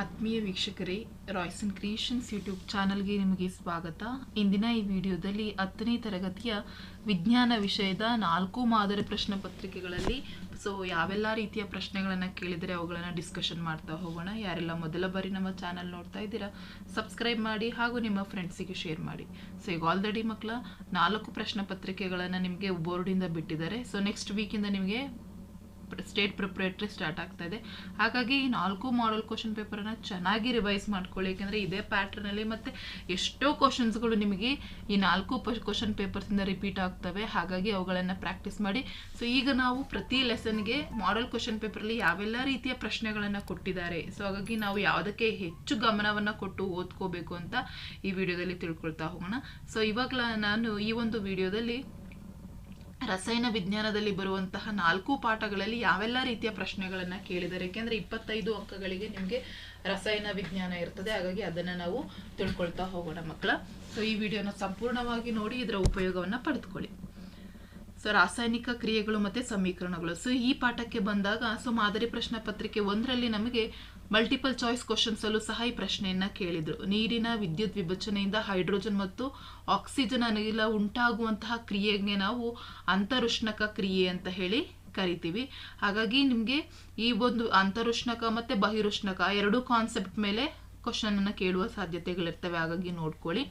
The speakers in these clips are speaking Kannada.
ಆತ್ಮೀಯ ವೀಕ್ಷಕರೇ ರಾಯ್ಸನ್ ಕ್ರಿಯೇಷನ್ಸ್ ಯೂಟ್ಯೂಬ್ ಚಾನಲ್ಗೆ ನಿಮಗೆ ಸ್ವಾಗತ. ಇಂದಿನ ಈ ವಿಡಿಯೋದಲ್ಲಿ ಹತ್ತನೇ ತರಗತಿಯ ವಿಜ್ಞಾನ ವಿಷಯದ ನಾಲ್ಕು ಮಾದರಿ ಪ್ರಶ್ನೆ ಪತ್ರಿಕೆಗಳಲ್ಲಿ ಸೊ ಯಾವೆಲ್ಲ ರೀತಿಯ ಪ್ರಶ್ನೆಗಳನ್ನು ಕೇಳಿದರೆ ಅವುಗಳನ್ನು ಡಿಸ್ಕಷನ್ ಮಾಡ್ತಾ ಹೋಗೋಣ. ಯಾರೆಲ್ಲ ಮೊದಲ ಬಾರಿ ನಮ್ಮ ಚಾನಲ್ ನೋಡ್ತಾ ಇದ್ದೀರಾ ಸಬ್ಸ್ಕ್ರೈಬ್ ಮಾಡಿ ಹಾಗೂ ನಿಮ್ಮ ಫ್ರೆಂಡ್ಸಿಗೆ ಶೇರ್ ಮಾಡಿ. ಸೊ ಈಗ ಆಲ್ರೆಡಿ ಮಕ್ಕಳ ನಾಲ್ಕು ಪ್ರಶ್ನೆ ಪತ್ರಿಕೆಗಳನ್ನು ನಿಮಗೆ ಬೋರ್ಡಿಂದ ಬಿಟ್ಟಿದ್ದಾರೆ. ಸೊ ನೆಕ್ಸ್ಟ್ ವೀಕಿಂದ ನಿಮಗೆ ಸ್ಟೇಟ್ ಪ್ರಿಪ್ರೇಟ್ರಿ ಸ್ಟಾರ್ಟ್ ಆಗ್ತಾ ಇದೆ. ಹಾಗಾಗಿ ಈ ನಾಲ್ಕು ಮಾಡಲ್ ಕ್ವಶನ್ ಪೇಪರನ್ನು ಚೆನ್ನಾಗಿ ರಿವೈಸ್ ಮಾಡ್ಕೊಳ್ಳಿ. ಯಾಕೆಂದರೆ ಇದೇ ಪ್ಯಾಟ್ರನಲ್ಲಿ ಮತ್ತು ಎಷ್ಟೋ ಕ್ವಶನ್ಸ್ಗಳು ನಿಮಗೆ ಈ ನಾಲ್ಕು ಕ್ವಶನ್ ಪೇಪರ್ಸಿಂದ ರಿಪೀಟ್ ಆಗ್ತವೆ. ಹಾಗಾಗಿ ಅವುಗಳನ್ನು ಪ್ರಾಕ್ಟೀಸ್ ಮಾಡಿ. ಸೊ ಈಗ ನಾವು ಪ್ರತಿ ಲೆಸನ್ಗೆ ಮಾಡಲ್ ಕ್ವಶನ್ ಪೇಪರಲ್ಲಿ ಯಾವೆಲ್ಲ ರೀತಿಯ ಪ್ರಶ್ನೆಗಳನ್ನು ಕೊಟ್ಟಿದ್ದಾರೆ. ಸೊ ಹಾಗಾಗಿ ನಾವು ಯಾವುದಕ್ಕೆ ಹೆಚ್ಚು ಗಮನವನ್ನು ಕೊಟ್ಟು ಓದ್ಕೋಬೇಕು ಅಂತ ಈ ವಿಡಿಯೋದಲ್ಲಿ ತಿಳ್ಕೊಳ್ತಾ ಹೋಗೋಣ. ಸೊ ಇವಾಗ ನಾನು ಈ ಒಂದು ವಿಡಿಯೋದಲ್ಲಿ ರಸಾಯನ ವಿಜ್ಞಾನದಲ್ಲಿ ಬರುವಂತಹ ನಾಲ್ಕು ಪಾಠಗಳಲ್ಲಿ ಯಾವೆಲ್ಲ ರೀತಿಯ ಪ್ರಶ್ನೆಗಳನ್ನು ಕೇಳಿದ್ದಾರೆ? ಯಾಕೆಂದ್ರೆ ಇಪ್ಪತ್ತೈದು ಅಂಕಗಳಿಗೆ ನಿಮಗೆ ರಸಾಯನ ವಿಜ್ಞಾನ ಇರ್ತದೆ. ಹಾಗಾಗಿ ಅದನ್ನು ನಾವು ತಿಳ್ಕೊಳ್ತಾ ಹೋಗೋಣ ಮಕ್ಕಳ. ಸೊ ಈ ವಿಡಿಯೋನ ಸಂಪೂರ್ಣವಾಗಿ ನೋಡಿ, ಇದರ ಉಪಯೋಗವನ್ನು ಪಡೆದುಕೊಳ್ಳಿ. ಸೊ ರಾಸಾಯನಿಕ ಕ್ರಿಯೆಗಳು ಮತ್ತು ಸಮೀಕರಣಗಳು. ಸೊ ಈ ಪಾಠಕ್ಕೆ ಬಂದಾಗ ಸೊ ಮಾದರಿ ಪ್ರಶ್ನೆ ಪತ್ರಿಕೆ ಒಂದರಲ್ಲಿ ನಮಗೆ ಮಲ್ಟಿಪಲ್ ಚಾಯ್ಸ್ ಕ್ವಶನ್ಸ್ ಅಲ್ಲೂ ಸಹ ಈ ಪ್ರಶ್ನೆಯನ್ನ ಕೇಳಿದ್ರು. ನೀರಿನ ವಿದ್ಯುತ್ ವಿಭಜನೆಯಿಂದ ಹೈಡ್ರೋಜನ್ ಮತ್ತು ಆಕ್ಸಿಜನ್ ಅನಿಲ ಉಂಟಾಗುವಂತಹ ಕ್ರಿಯೆಗೆ ನಾವು ಅಂತರುಷ್ಣಕ ಕ್ರಿಯೆ ಅಂತ ಹೇಳಿ ಕರಿತೀವಿ. ಹಾಗಾಗಿ ನಿಮಗೆ ಈ ಒಂದು ಅಂತರುಷ್ಣಕ ಮತ್ತು ಬಹಿರುಷ್ಣಕ ಎರಡು ಕಾನ್ಸೆಪ್ಟ್ ಮೇಲೆ ಕ್ವಶನ್ ಅನ್ನು ಕೇಳುವ ಸಾಧ್ಯತೆಗಳಿರ್ತವೆ, ಹಾಗಾಗಿ ನೋಡ್ಕೊಳ್ಳಿ.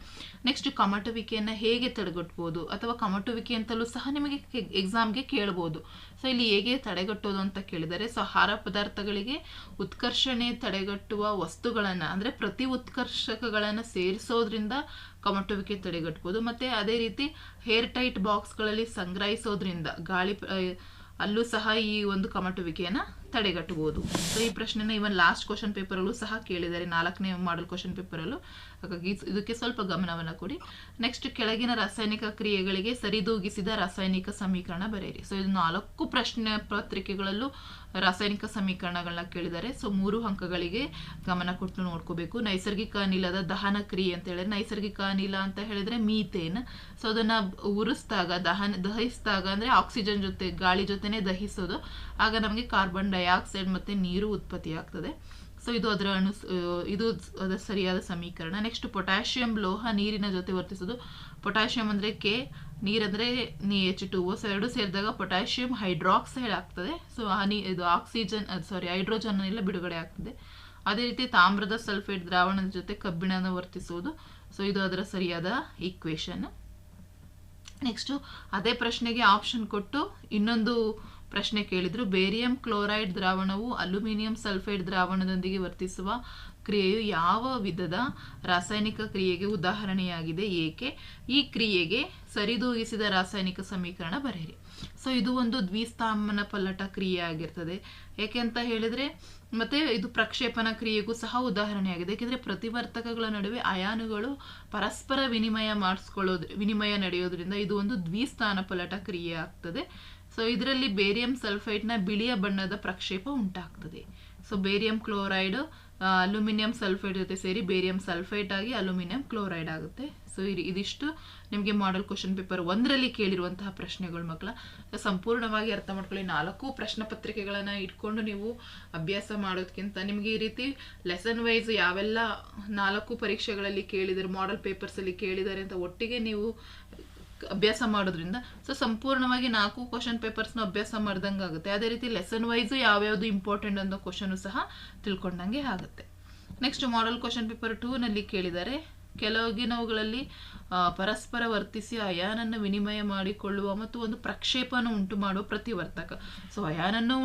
ನೆಕ್ಸ್ಟ್ ಕಮಟುವಿಕೆಯನ್ನು ಹೇಗೆ ತಡೆಗಟ್ಬೋದು ಅಥವಾ ಕಮಟುವಿಕೆ ಅಂತಲೂ ಸಹ ನಿಮಗೆ ಎಕ್ಸಾಮ್ಗೆ ಕೇಳ್ಬೋದು. ಸೊ ಇಲ್ಲಿ ಹೇಗೆ ತಡೆಗಟ್ಟೋದು ಅಂತ ಕೇಳಿದರೆ ಸೊ ಆಹಾರ ಪದಾರ್ಥಗಳಿಗೆ ಉತ್ಕರ್ಷಣೆ ತಡೆಗಟ್ಟುವ ವಸ್ತುಗಳನ್ನು, ಅಂದರೆ ಪ್ರತಿ ಉತ್ಕರ್ಷಕಗಳನ್ನು ಸೇರಿಸೋದ್ರಿಂದ ಕಮಟುವಿಕೆ ತಡೆಗಟ್ಬೋದು. ಮತ್ತು ಅದೇ ರೀತಿ ಹೇರ್ ಟೈಟ್ ಬಾಕ್ಸ್ಗಳಲ್ಲಿ ಸಂಗ್ರಹಿಸೋದ್ರಿಂದ ಗಾಳಿ ಅಲ್ಲೂ ಸಹ ಈ ಒಂದು ಕಮಟುವಿಕೆಯನ್ನು ತಡೆಗಟ್ಟಬಹುದು ಸೊ ಈ ಪ್ರಶ್ನೆನ ಇವನ್ ಲಾಸ್ಟ್ ಕ್ವಶನ್ ಪೇಪರಲ್ಲೂ ಸಹ ಕೇಳಿದ್ದಾರೆ. ನಾಲ್ಕನೇ ಮಾಡಲ್ ಕ್ವಶನ್ ಪೇಪರಲ್ಲೂ ಹಾಗಾಗಿ ಇದಕ್ಕೆ ಸ್ವಲ್ಪ ಗಮನವನ್ನು ಕೊಡಿ. ನೆಕ್ಸ್ಟ್ ಕೆಳಗಿನ ರಾಸಾಯನಿಕ ಕ್ರಿಯೆಗಳಿಗೆ ಸರಿದೂಗಿಸಿದ ರಾಸಾಯನಿಕ ಸಮೀಕರಣ ಬರೆಯಿರಿ. ಸೊ ಇದು ನಾಲ್ಕು ಪ್ರಶ್ನೆ ಪತ್ರಿಕೆಗಳಲ್ಲೂ ರಾಸಾಯನಿಕ ಸಮೀಕರಣಗಳನ್ನ ಕೇಳಿದ್ದಾರೆ. ಸೊ ಮೂರು ಅಂಕಗಳಿಗೆ ಗಮನ ಕೊಟ್ಟು ನೋಡ್ಕೋಬೇಕು. ನೈಸರ್ಗಿಕ ಅನಿಲದ ದಹನ ಕ್ರಿಯೆ ಅಂತ ಹೇಳಿದ್ರೆ, ನೈಸರ್ಗಿಕ ಅನಿಲ ಅಂತ ಹೇಳಿದ್ರೆ ಮೀಥೇನ್. ಸೊ ಅದನ್ನ ಉರಿಸಿದಾಗ, ದಹನ, ದಹಿಸಿದಾಗ ಅಂದ್ರೆ ಆಕ್ಸಿಜನ್ ಜೊತೆ, ಗಾಳಿ ಜೊತೆನೆ ದಹಿಸೋದು. ಆಗ ನಮಗೆ ಕಾರ್ಬನ್ ಡೈಆಕ್ಸೈಡ್ ಮತ್ತೆ ನೀರು ಉತ್ಪತ್ತಿ ಆಗ್ತದೆ. ಸೊ ಇದು ಅದರ ಅನು ಇದು ಅದರ ಸರಿಯಾದ ಸಮೀಕರಣ. ನೆಕ್ಸ್ಟ್ ಪೊಟ್ಯಾಷಿಯಂ ಲೋಹ ನೀರಿನ ಜೊತೆ ವರ್ತಿಸೋದು ಪೊಟ್ಯಾಷಿಯಂ ಅಂದರೆ ಕೆ ನೀರಂದರೆ ನೀ ಎಚ್ ಟು ಓ ಸೊ ಎರಡು ಸೇರಿದಾಗ ಪೊಟ್ಯಾಷಿಯಂ ಹೈಡ್ರಾಕ್ಸೈಡ್ ಆಗ್ತದೆ. ಸೊ ಹನಿ ಇದು ಆಕ್ಸಿಜನ್ ಸಾರಿ ಹೈಡ್ರೋಜನ್ ಎಲ್ಲ ಬಿಡುಗಡೆ ಆಗ್ತದೆ. ಅದೇ ರೀತಿ ತಾಮ್ರದ ಸಲ್ಫೇಟ್ ದ್ರಾವಣದ ಜೊತೆ ಕಬ್ಬಿಣನ ವರ್ತಿಸೋದು ಸೊ ಇದು ಅದರ ಸರಿಯಾದ ಈಕ್ವೇಷನ್ ನೆಕ್ಸ್ಟು ಅದೇ ಪ್ರಶ್ನೆಗೆ ಆಪ್ಷನ್ ಕೊಟ್ಟು ಇನ್ನೊಂದು ಪ್ರಶ್ನೆ ಕೇಳಿದ್ರು. ಬೇರಿಯಂ ಕ್ಲೋರೈಡ್ ದ್ರಾವಣವು ಅಲ್ಯೂಮಿನಿಯಂ ಸಲ್ಫೈಡ್ ದ್ರಾವಣದೊಂದಿಗೆ ವರ್ತಿಸುವ ಕ್ರಿಯೆಯು ಯಾವ ವಿಧದ ರಾಸಾಯನಿಕ ಕ್ರಿಯೆಗೆ ಉದಾಹರಣೆಯಾಗಿದೆ? ಏಕೆ? ಈ ಕ್ರಿಯೆಗೆ ಸರಿದೂಗಿಸಿದ ರಾಸಾಯನಿಕ ಸಮೀಕರಣ ಬರೆಯಿರಿ. ಸೊ ಇದು ಒಂದು ದ್ವಿಸ್ಥಾಮನ ಪಲ್ಲಟ ಕ್ರಿಯೆ ಆಗಿರ್ತದೆ. ಯಾಕೆ ಅಂತ ಹೇಳಿದ್ರೆ, ಮತ್ತೆ ಇದು ಪ್ರಕ್ಷೇಪಣ ಕ್ರಿಯೆಗೂ ಸಹ ಉದಾಹರಣೆಯಾಗಿದೆ. ಯಾಕೆಂದ್ರೆ ಪ್ರತಿವರ್ತಕಗಳ ನಡುವೆ ಅಯಾನುಗಳು ಪರಸ್ಪರ ವಿನಿಮಯ ಮಾಡಿಸ್ಕೊಳ್ಳೋದು, ವಿನಿಮಯ ನಡೆಯೋದ್ರಿಂದ ಇದು ಒಂದು ದ್ವಿಸ್ಥಾನ ಪಲ್ಲಟ ಕ್ರಿಯೆ ಆಗ್ತದೆ. ಸೊ ಇದರಲ್ಲಿ ಬೇರಿಯಂ ಸಲ್ಫೈಟ್ನ ಬಿಳಿಯ ಬಣ್ಣದ ಪ್ರಕ್ಷೇಪ ಉಂಟಾಗ್ತದೆ. So barium chloride aluminium sulphide ಜೊತೆ ಸೇರಿ ಬೇರಿಯಂ ಸಲ್ಫೈಟ್ ಆಗಿ ಅಲ್ಯೂಮಿನಿಯಂ ಕ್ಲೋರೈಡ್ ಆಗುತ್ತೆ. ಸೊ ಇದಿಷ್ಟು ನಿಮಗೆ ಮಾಡಲ್ ಕ್ವಶನ್ ಪೇಪರ್ ಒಂದರಲ್ಲಿ ಕೇಳಿರುವಂತಹ ಪ್ರಶ್ನೆಗಳು ಮಕ್ಕಳ. ಸಂಪೂರ್ಣವಾಗಿ ಅರ್ಥ ಮಾಡ್ಕೊಳ್ಳಿ. ನಾಲ್ಕು ಪ್ರಶ್ನೆ ಪತ್ರಿಕೆಗಳನ್ನು ಇಟ್ಕೊಂಡು ನೀವು ಅಭ್ಯಾಸ ಮಾಡೋದಕ್ಕಿಂತ ನಿಮಗೆ ಈ ರೀತಿ ಲೆಸನ್ ವೈಸ್ ಯಾವೆಲ್ಲ ನಾಲ್ಕು ಪರೀಕ್ಷೆಗಳಲ್ಲಿ ಕೇಳಿದರೆ ಮಾಡಲ್ ಪೇಪರ್ಸಲ್ಲಿ ಕೇಳಿದ್ದಾರೆ ಅಂತ ಒಟ್ಟಿಗೆ ನೀವು ಅಭ್ಯಾಸ ಮಾಡೋದ್ರಿಂದ ಸೊ ಸಂಪೂರ್ಣವಾಗಿ ನಾಲ್ಕು ಕ್ವಶನ್ ಪೇಪರ್ಸ್ನ ಅಭ್ಯಾಸ ಮಾಡ್ದಂಗೆ ಆಗುತ್ತೆ. ಅದೇ ರೀತಿ ಲೆಸನ್ ವೈಸು ಯಾವ್ಯಾವುದು ಇಂಪಾರ್ಟೆಂಟ್ ಅನ್ನೋ ಕ್ವಶನು ಸಹ ತಿಳ್ಕೊಂಡಂಗೆ ಆಗುತ್ತೆ. ನೆಕ್ಸ್ಟ್ ಮಾಡಲ್ ಕ್ವಶನ್ ಪೇಪರ್ ಟೂನಲ್ಲಿ ಕೇಳಿದ್ದಾರೆ ಕೆಲವಾಗಿನವುಗಳಲ್ಲಿ ಪರಸ್ಪರ ವರ್ತಿಸಿ ಅಯಾನನ್ನು ವಿನಿಮಯ ಮಾಡಿಕೊಳ್ಳುವ ಮತ್ತು ಒಂದು ಪ್ರಕ್ಷೇಪನ ಉಂಟು ಮಾಡುವ ಪ್ರತಿವರ್ತಕ. ಸೊ ಅಯಾನನ್ನು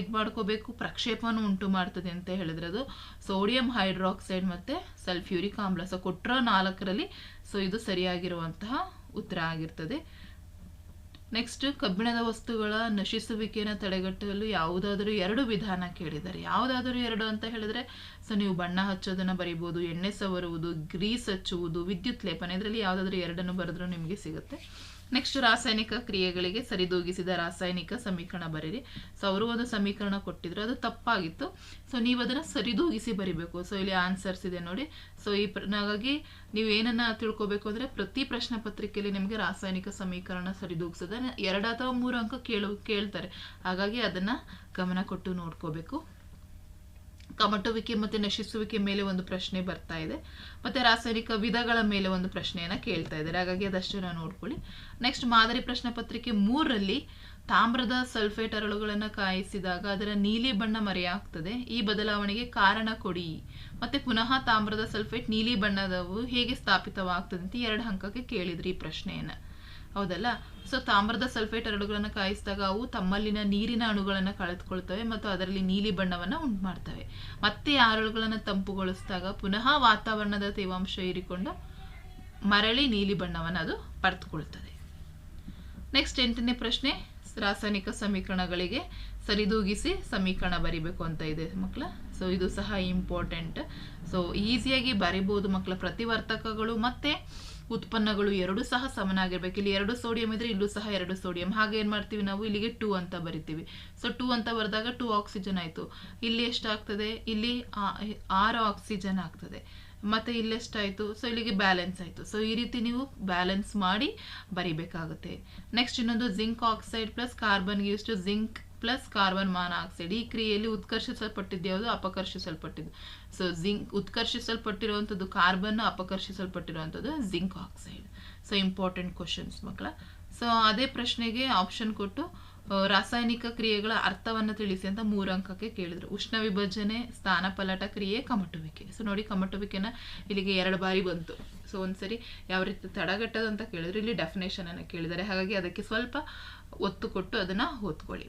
ಇದು ಮಾಡ್ಕೋಬೇಕು, ಪ್ರಕ್ಷೇಪನ ಉಂಟು ಮಾಡ್ತದೆ ಅಂತ ಹೇಳಿದ್ರೆ ಅದು ಸೋಡಿಯಂ ಹೈಡ್ರಾಕ್ಸೈಡ್ ಮತ್ತು ಸಲ್ಫ್ಯೂರಿಕ್ ಆಮ್ಲ. ಸೊ ಕೊಟ್ಟರೋ ನಾಲ್ಕರಲ್ಲಿ ಸೊ ಇದು ಸರಿಯಾಗಿರುವಂತಹ ಉತ್ತರ ಆಗಿರ್ತದೆ. ನೆಕ್ಸ್ಟ್ ಕಬ್ಬಿಣದ ವಸ್ತುಗಳ ನಶಿಸುವಿಕೆಯನ್ನು ತಡೆಗಟ್ಟಲು ಯಾವುದಾದರೂ ಎರಡು ವಿಧಾನ ಕೇಳಿದ್ದಾರೆ. ಯಾವುದಾದರೂ ಎರಡು ಅಂತ ಹೇಳಿದ್ರೆ ಸೊ ನೀವು ಬಣ್ಣ ಹಚ್ಚೋದನ್ನು ಬರಿಬೋದು, ಎಣ್ಣೆ ಸವರುವುದು, ಗ್ರೀಸ್ ಹಚ್ಚುವುದು, ವಿದ್ಯುತ್ ಲೇಪನ, ಇದರಲ್ಲಿ ಯಾವುದಾದ್ರೂ ಎರಡನ್ನು ಬರೆದ್ರೂ ನಿಮಗೆ ಸಿಗುತ್ತೆ. ನೆಕ್ಸ್ಟ್ ರಾಸಾಯನಿಕ ಕ್ರಿಯೆಗಳಿಗೆ ಸರಿದೂಗಿಸಿದ ರಾಸಾಯನಿಕ ಸಮೀಕರಣ ಬರೀರಿ. ಸೊ ಅವರು ಒಂದು ಸಮೀಕರಣ ಕೊಟ್ಟಿದ್ರು, ಅದು ತಪ್ಪಾಗಿತ್ತು. ಸೊ ನೀವು ಅದನ್ನು ಸರಿದೂಗಿಸಿ ಬರಿಬೇಕು. ಸೊ ಇಲ್ಲಿ ಆನ್ಸರ್ಸ್ ಇದೆ ನೋಡಿ. ಸೊ ಈ ಹಾಗಾಗಿ ನೀವು ಏನನ್ನ ತಿಳ್ಕೊಬೇಕು ಅಂದರೆ ಪ್ರತಿ ಪ್ರಶ್ನೆ ಪತ್ರಿಕೆಯಲ್ಲಿ ನಿಮಗೆ ರಾಸಾಯನಿಕ ಸಮೀಕರಣ ಸರಿದೂಗಿಸೋದ. ಎರಡು ಅಥವಾ ಮೂರು ಅಂಕ ಕೇಳು, ಕೇಳ್ತಾರೆ. ಹಾಗಾಗಿ ಅದನ್ನು ಗಮನ ಕೊಟ್ಟು ನೋಡ್ಕೋಬೇಕು. ಕಮಟುವಿಕೆ ಮತ್ತು ನಶಿಸುವಿಕೆ ಮೇಲೆ ಒಂದು ಪ್ರಶ್ನೆ ಬರ್ತಾ ಇದೆ. ಮತ್ತು ರಾಸಾಯನಿಕ ವಿಧಗಳ ಮೇಲೆ ಒಂದು ಪ್ರಶ್ನೆಯನ್ನು ಕೇಳ್ತಾ ಇದ್ದಾರೆ. ಹಾಗಾಗಿ ಅದಷ್ಟನ್ನು ನೋಡ್ಕೊಳ್ಳಿ. ನೆಕ್ಸ್ಟ್ ಮಾದರಿ ಪ್ರಶ್ನೆ ಪತ್ರಿಕೆ ಮೂರರಲ್ಲಿ ತಾಮ್ರದ ಸಲ್ಫೇಟ್ ಅರಳುಗಳನ್ನು ಕಾಯಿಸಿದಾಗ ಅದರ ನೀಲಿ ಬಣ್ಣ ಮರೆಯಾಗ್ತದೆ. ಈ ಬದಲಾವಣೆಗೆ ಕಾರಣ ಕೊಡಿ. ಮತ್ತೆ ಪುನಃ ತಾಮ್ರದ ಸಲ್ಫೇಟ್ ನೀಲಿ ಬಣ್ಣದವು ಹೇಗೆ ಸ್ಥಾಪಿತವಾಗ್ತದೆ ಅಂತ ಎರಡು ಅಂಕಕ್ಕೆ ಕೇಳಿದ್ರಿ ಈ ಪ್ರಶ್ನೆಯನ್ನು. ಹೌದಲ್ಲ? ಸೊ ತಾಮ್ರದ ಸಲ್ಫೇಟ್ ಅರಳುಗಳನ್ನು ಕಾಯಿಸಿದಾಗ ಅವು ತಮ್ಮಲ್ಲಿನ ನೀರಿನ ಅಣುಗಳನ್ನು ಕಳೆದುಕೊಳ್ತವೆ ಮತ್ತು ಅದರಲ್ಲಿ ನೀಲಿ ಬಣ್ಣವನ್ನು ಉಂಟು ಮಾಡ್ತವೆ ಮತ್ತೆ ಆ ಅರಳುಗಳನ್ನು ತಂಪುಗೊಳಿಸಿದಾಗ ಪುನಃ ವಾತಾವರಣದ ತೇವಾಂಶ ಹೀರಿಕೊಂಡು ಮರಳಿ ನೀಲಿ ಬಣ್ಣವನ್ನು ಅದು ಪಡೆದುಕೊಳ್ತದೆ. ನೆಕ್ಸ್ಟ್ ಎಂಟನೇ ಪ್ರಶ್ನೆ, ರಾಸಾಯನಿಕ ಸಮೀಕರಣಗಳಿಗೆ ಸರಿದೂಗಿಸಿ ಸಮೀಕರಣ ಬರಿಬೇಕು ಅಂತ ಇದೆ ಮಕ್ಕಳ ಸೊ ಇದು ಸಹ ಇಂಪಾರ್ಟೆಂಟ್ ಸೊ ಈಸಿಯಾಗಿ ಬರಿಬೋದು ಮಕ್ಕಳ ಪ್ರತಿವರ್ತಕಗಳು. ಮತ್ತೆ ಉತ್ಪನ್ನಗಳು ಎರಡು ಸಹ ಸಮನಾಗಿರ್ಬೇಕು. ಇಲ್ಲಿ ಎರಡು ಸೋಡಿಯಂ ಇದ್ರೆ ಇಲ್ಲೂ ಸಹ ಎರಡು ಸೋಡಿಯಂ ಹಾಗೆ ಏನು ಮಾಡ್ತೀವಿ ನಾವು? ಇಲ್ಲಿಗೆ ಟೂ ಅಂತ ಬರಿತೀವಿ. ಸೊ ಟೂ ಅಂತ ಬರೆದಾಗ ಟೂ ಆಕ್ಸಿಜನ್ ಆಯಿತು. ಇಲ್ಲಿ ಎಷ್ಟಾಗ್ತದೆ? ಇಲ್ಲಿ ಆರು ಆಕ್ಸಿಜನ್ ಆಗ್ತದೆ. ಮತ್ತೆ ಇಲ್ಲೆಷ್ಟಾಯಿತು ಸೊ ಇಲ್ಲಿಗೆ ಬ್ಯಾಲೆನ್ಸ್ ಆಯಿತು. ಸೊ ಈ ರೀತಿ ನೀವು ಬ್ಯಾಲೆನ್ಸ್ ಮಾಡಿ ಬರಿಬೇಕಾಗುತ್ತೆ. ನೆಕ್ಸ್ಟ್ ಇನ್ನೊಂದು zinc oxide plus carbon use to zinc plus carbon monoxide ಈ ಕ್ರಿಯೆಯಲ್ಲಿ ಉತ್ಕರ್ಷಿಸಲ್ಪಟ್ಟಿದ್ದು ಯಾವುದು ಅಪಕರ್ಷಿಸಲ್ಪಟ್ಟಿದ್ದು. ಸೊ ಜಿಂಕ್ ಉತ್ಕರ್ಷಿಸಲ್ಪಟ್ಟಿರುವಂಥದ್ದು carbon ಅಪಕರ್ಷಿಸಲ್ಪಟ್ಟಿರುವಂಥದ್ದು zinc oxide so important questions ಮಕ್ಕಳ. ಸೊ ಅದೇ ಪ್ರಶ್ನೆಗೆ ಆಪ್ಷನ್ ಕೊಟ್ಟು ರಾಸಾಯನಿಕ ಕ್ರಿಯೆಗಳ ಅರ್ಥವನ್ನು ತಿಳಿಸಿ ಅಂತ ಮೂರು ಅಂಕಕ್ಕೆ ಕೇಳಿದ್ರು. ಉಷ್ಣ ವಿಭಜನೆ ಸ್ಥಾನಪಲಟ ಕ್ರಿಯೆ, ಕಮಟುವಿಕೆ. ಸೊ ನೋಡಿ ಕಮಟುವಿಕೆನ ಇಲ್ಲಿಗೆ ಎರಡು ಬಾರಿ ಬಂತು. ಸೊ ಒಂದ್ಸರಿ ಯಾವ ರೀತಿ ತಡೆಗಟ್ಟೋದು ಅಂತ ಕೇಳಿದ್ರು. ಇಲ್ಲಿ ಡೆಫಿನೇಷನ್ ಅನ್ನು ಕೇಳಿದ್ದಾರೆ. ಹಾಗಾಗಿ ಅದಕ್ಕೆ ಸ್ವಲ್ಪ ಒತ್ತು ಕೊಟ್ಟು ಅದನ್ನ ಓದ್ಕೊಳ್ಳಿ.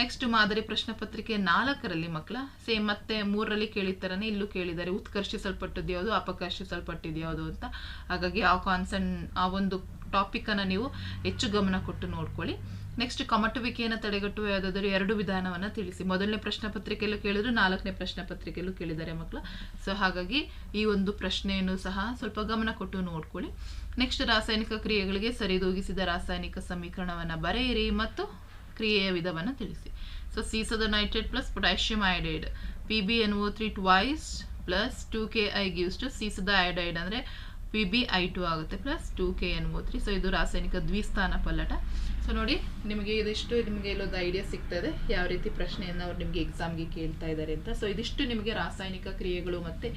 ನೆಕ್ಸ್ಟ್ ಮಾದರಿ ಪ್ರಶ್ನೆ ಪತ್ರಿಕೆ ನಾಲ್ಕರಲ್ಲಿ ಮಕ್ಕಳ ಸೇಮ್ ಮತ್ತೆ ಮೂರರಲ್ಲಿ ಕೇಳಿದ ಥರನೇ ಇಲ್ಲೂ ಕೇಳಿದ್ದಾರೆ. ಉತ್ಕರ್ಷಿಸಲ್ಪಟ್ಟದ್ದು ಅಪಕರ್ಷಿಸಲ್ಪಟ್ಟಿದ್ಯಾವುದು ಅಂತ. ಹಾಗಾಗಿ ಆ ಕಾನ್ಸನ್ ಆ ಒಂದು ಟಾಪಿಕ್ಕನ್ನು ನೀವು ಹೆಚ್ಚು ಗಮನ ಕೊಟ್ಟು ನೋಡ್ಕೊಳ್ಳಿ. ನೆಕ್ಸ್ಟ್ ಕಮಟುವಿಕೆಯನ್ನು ತಡೆಗಟ್ಟುವ ಯಾವುದಾದ್ರೂ ಎರಡು ವಿಧಾನವನ್ನು ತಿಳಿಸಿ. ಮೊದಲನೇ ಪ್ರಶ್ನೆ ಪತ್ರಿಕೆಯಲ್ಲೂ ಕೇಳಿದ್ರು, ನಾಲ್ಕನೇ ಪ್ರಶ್ನೆ ಪತ್ರಿಕೆಯಲ್ಲೂ ಕೇಳಿದ್ದಾರೆ ಮಕ್ಕಳು. ಸೊ ಹಾಗಾಗಿ ಈ ಒಂದು ಪ್ರಶ್ನೆಯನ್ನು ಸಹ ಸ್ವಲ್ಪ ಗಮನ ಕೊಟ್ಟು ನೋಡ್ಕೊಳ್ಳಿ. ನೆಕ್ಸ್ಟ್ ರಾಸಾಯನಿಕ ಕ್ರಿಯೆಗಳಿಗೆ ಸರಿದೂಗಿಸಿದ ರಾಸಾಯನಿಕ ಸಮೀಕರಣವನ್ನು ಬರೆಯಿರಿ ಮತ್ತು ಕ್ರಿಯೆಯ ವಿಧವನ್ನು ತಿಳಿಸಿ. So ಸೀಸದ nitrate plus potassium iodide P B N O three twice plus two K I gives two ಸೀಸದ iodide ಅಂದರೆ ಪಿ ಬಿ ಐ ಟು ಆಗುತ್ತೆ plus two K N O three so ಇದು ರಾಸಾಯನಿಕ ದ್ವಿಸ್ಥಾನ ಪಲ್ಲಟ. ಸೊ ನೋಡಿ, ನಿಮಗೆ ಇದಿಷ್ಟು ನಿಮಗೆ ಇಲ್ಲೊಂದು ಐಡಿಯಾ ಸಿಗ್ತದೆ. ಯಾವ ರೀತಿ ಪ್ರಶ್ನೆಯನ್ನು ಅವ್ರು ನಿಮಗೆ ಎಕ್ಸಾಮ್ಗೆ ಕೇಳ್ತಾ ಇದ್ದಾರೆ ಅಂತ. ಸೊ ಇದಿಷ್ಟು ನಿಮಗೆ ರಾಸಾಯನಿಕ ಕ್ರಿಯೆಗಳು ಮತ್ತು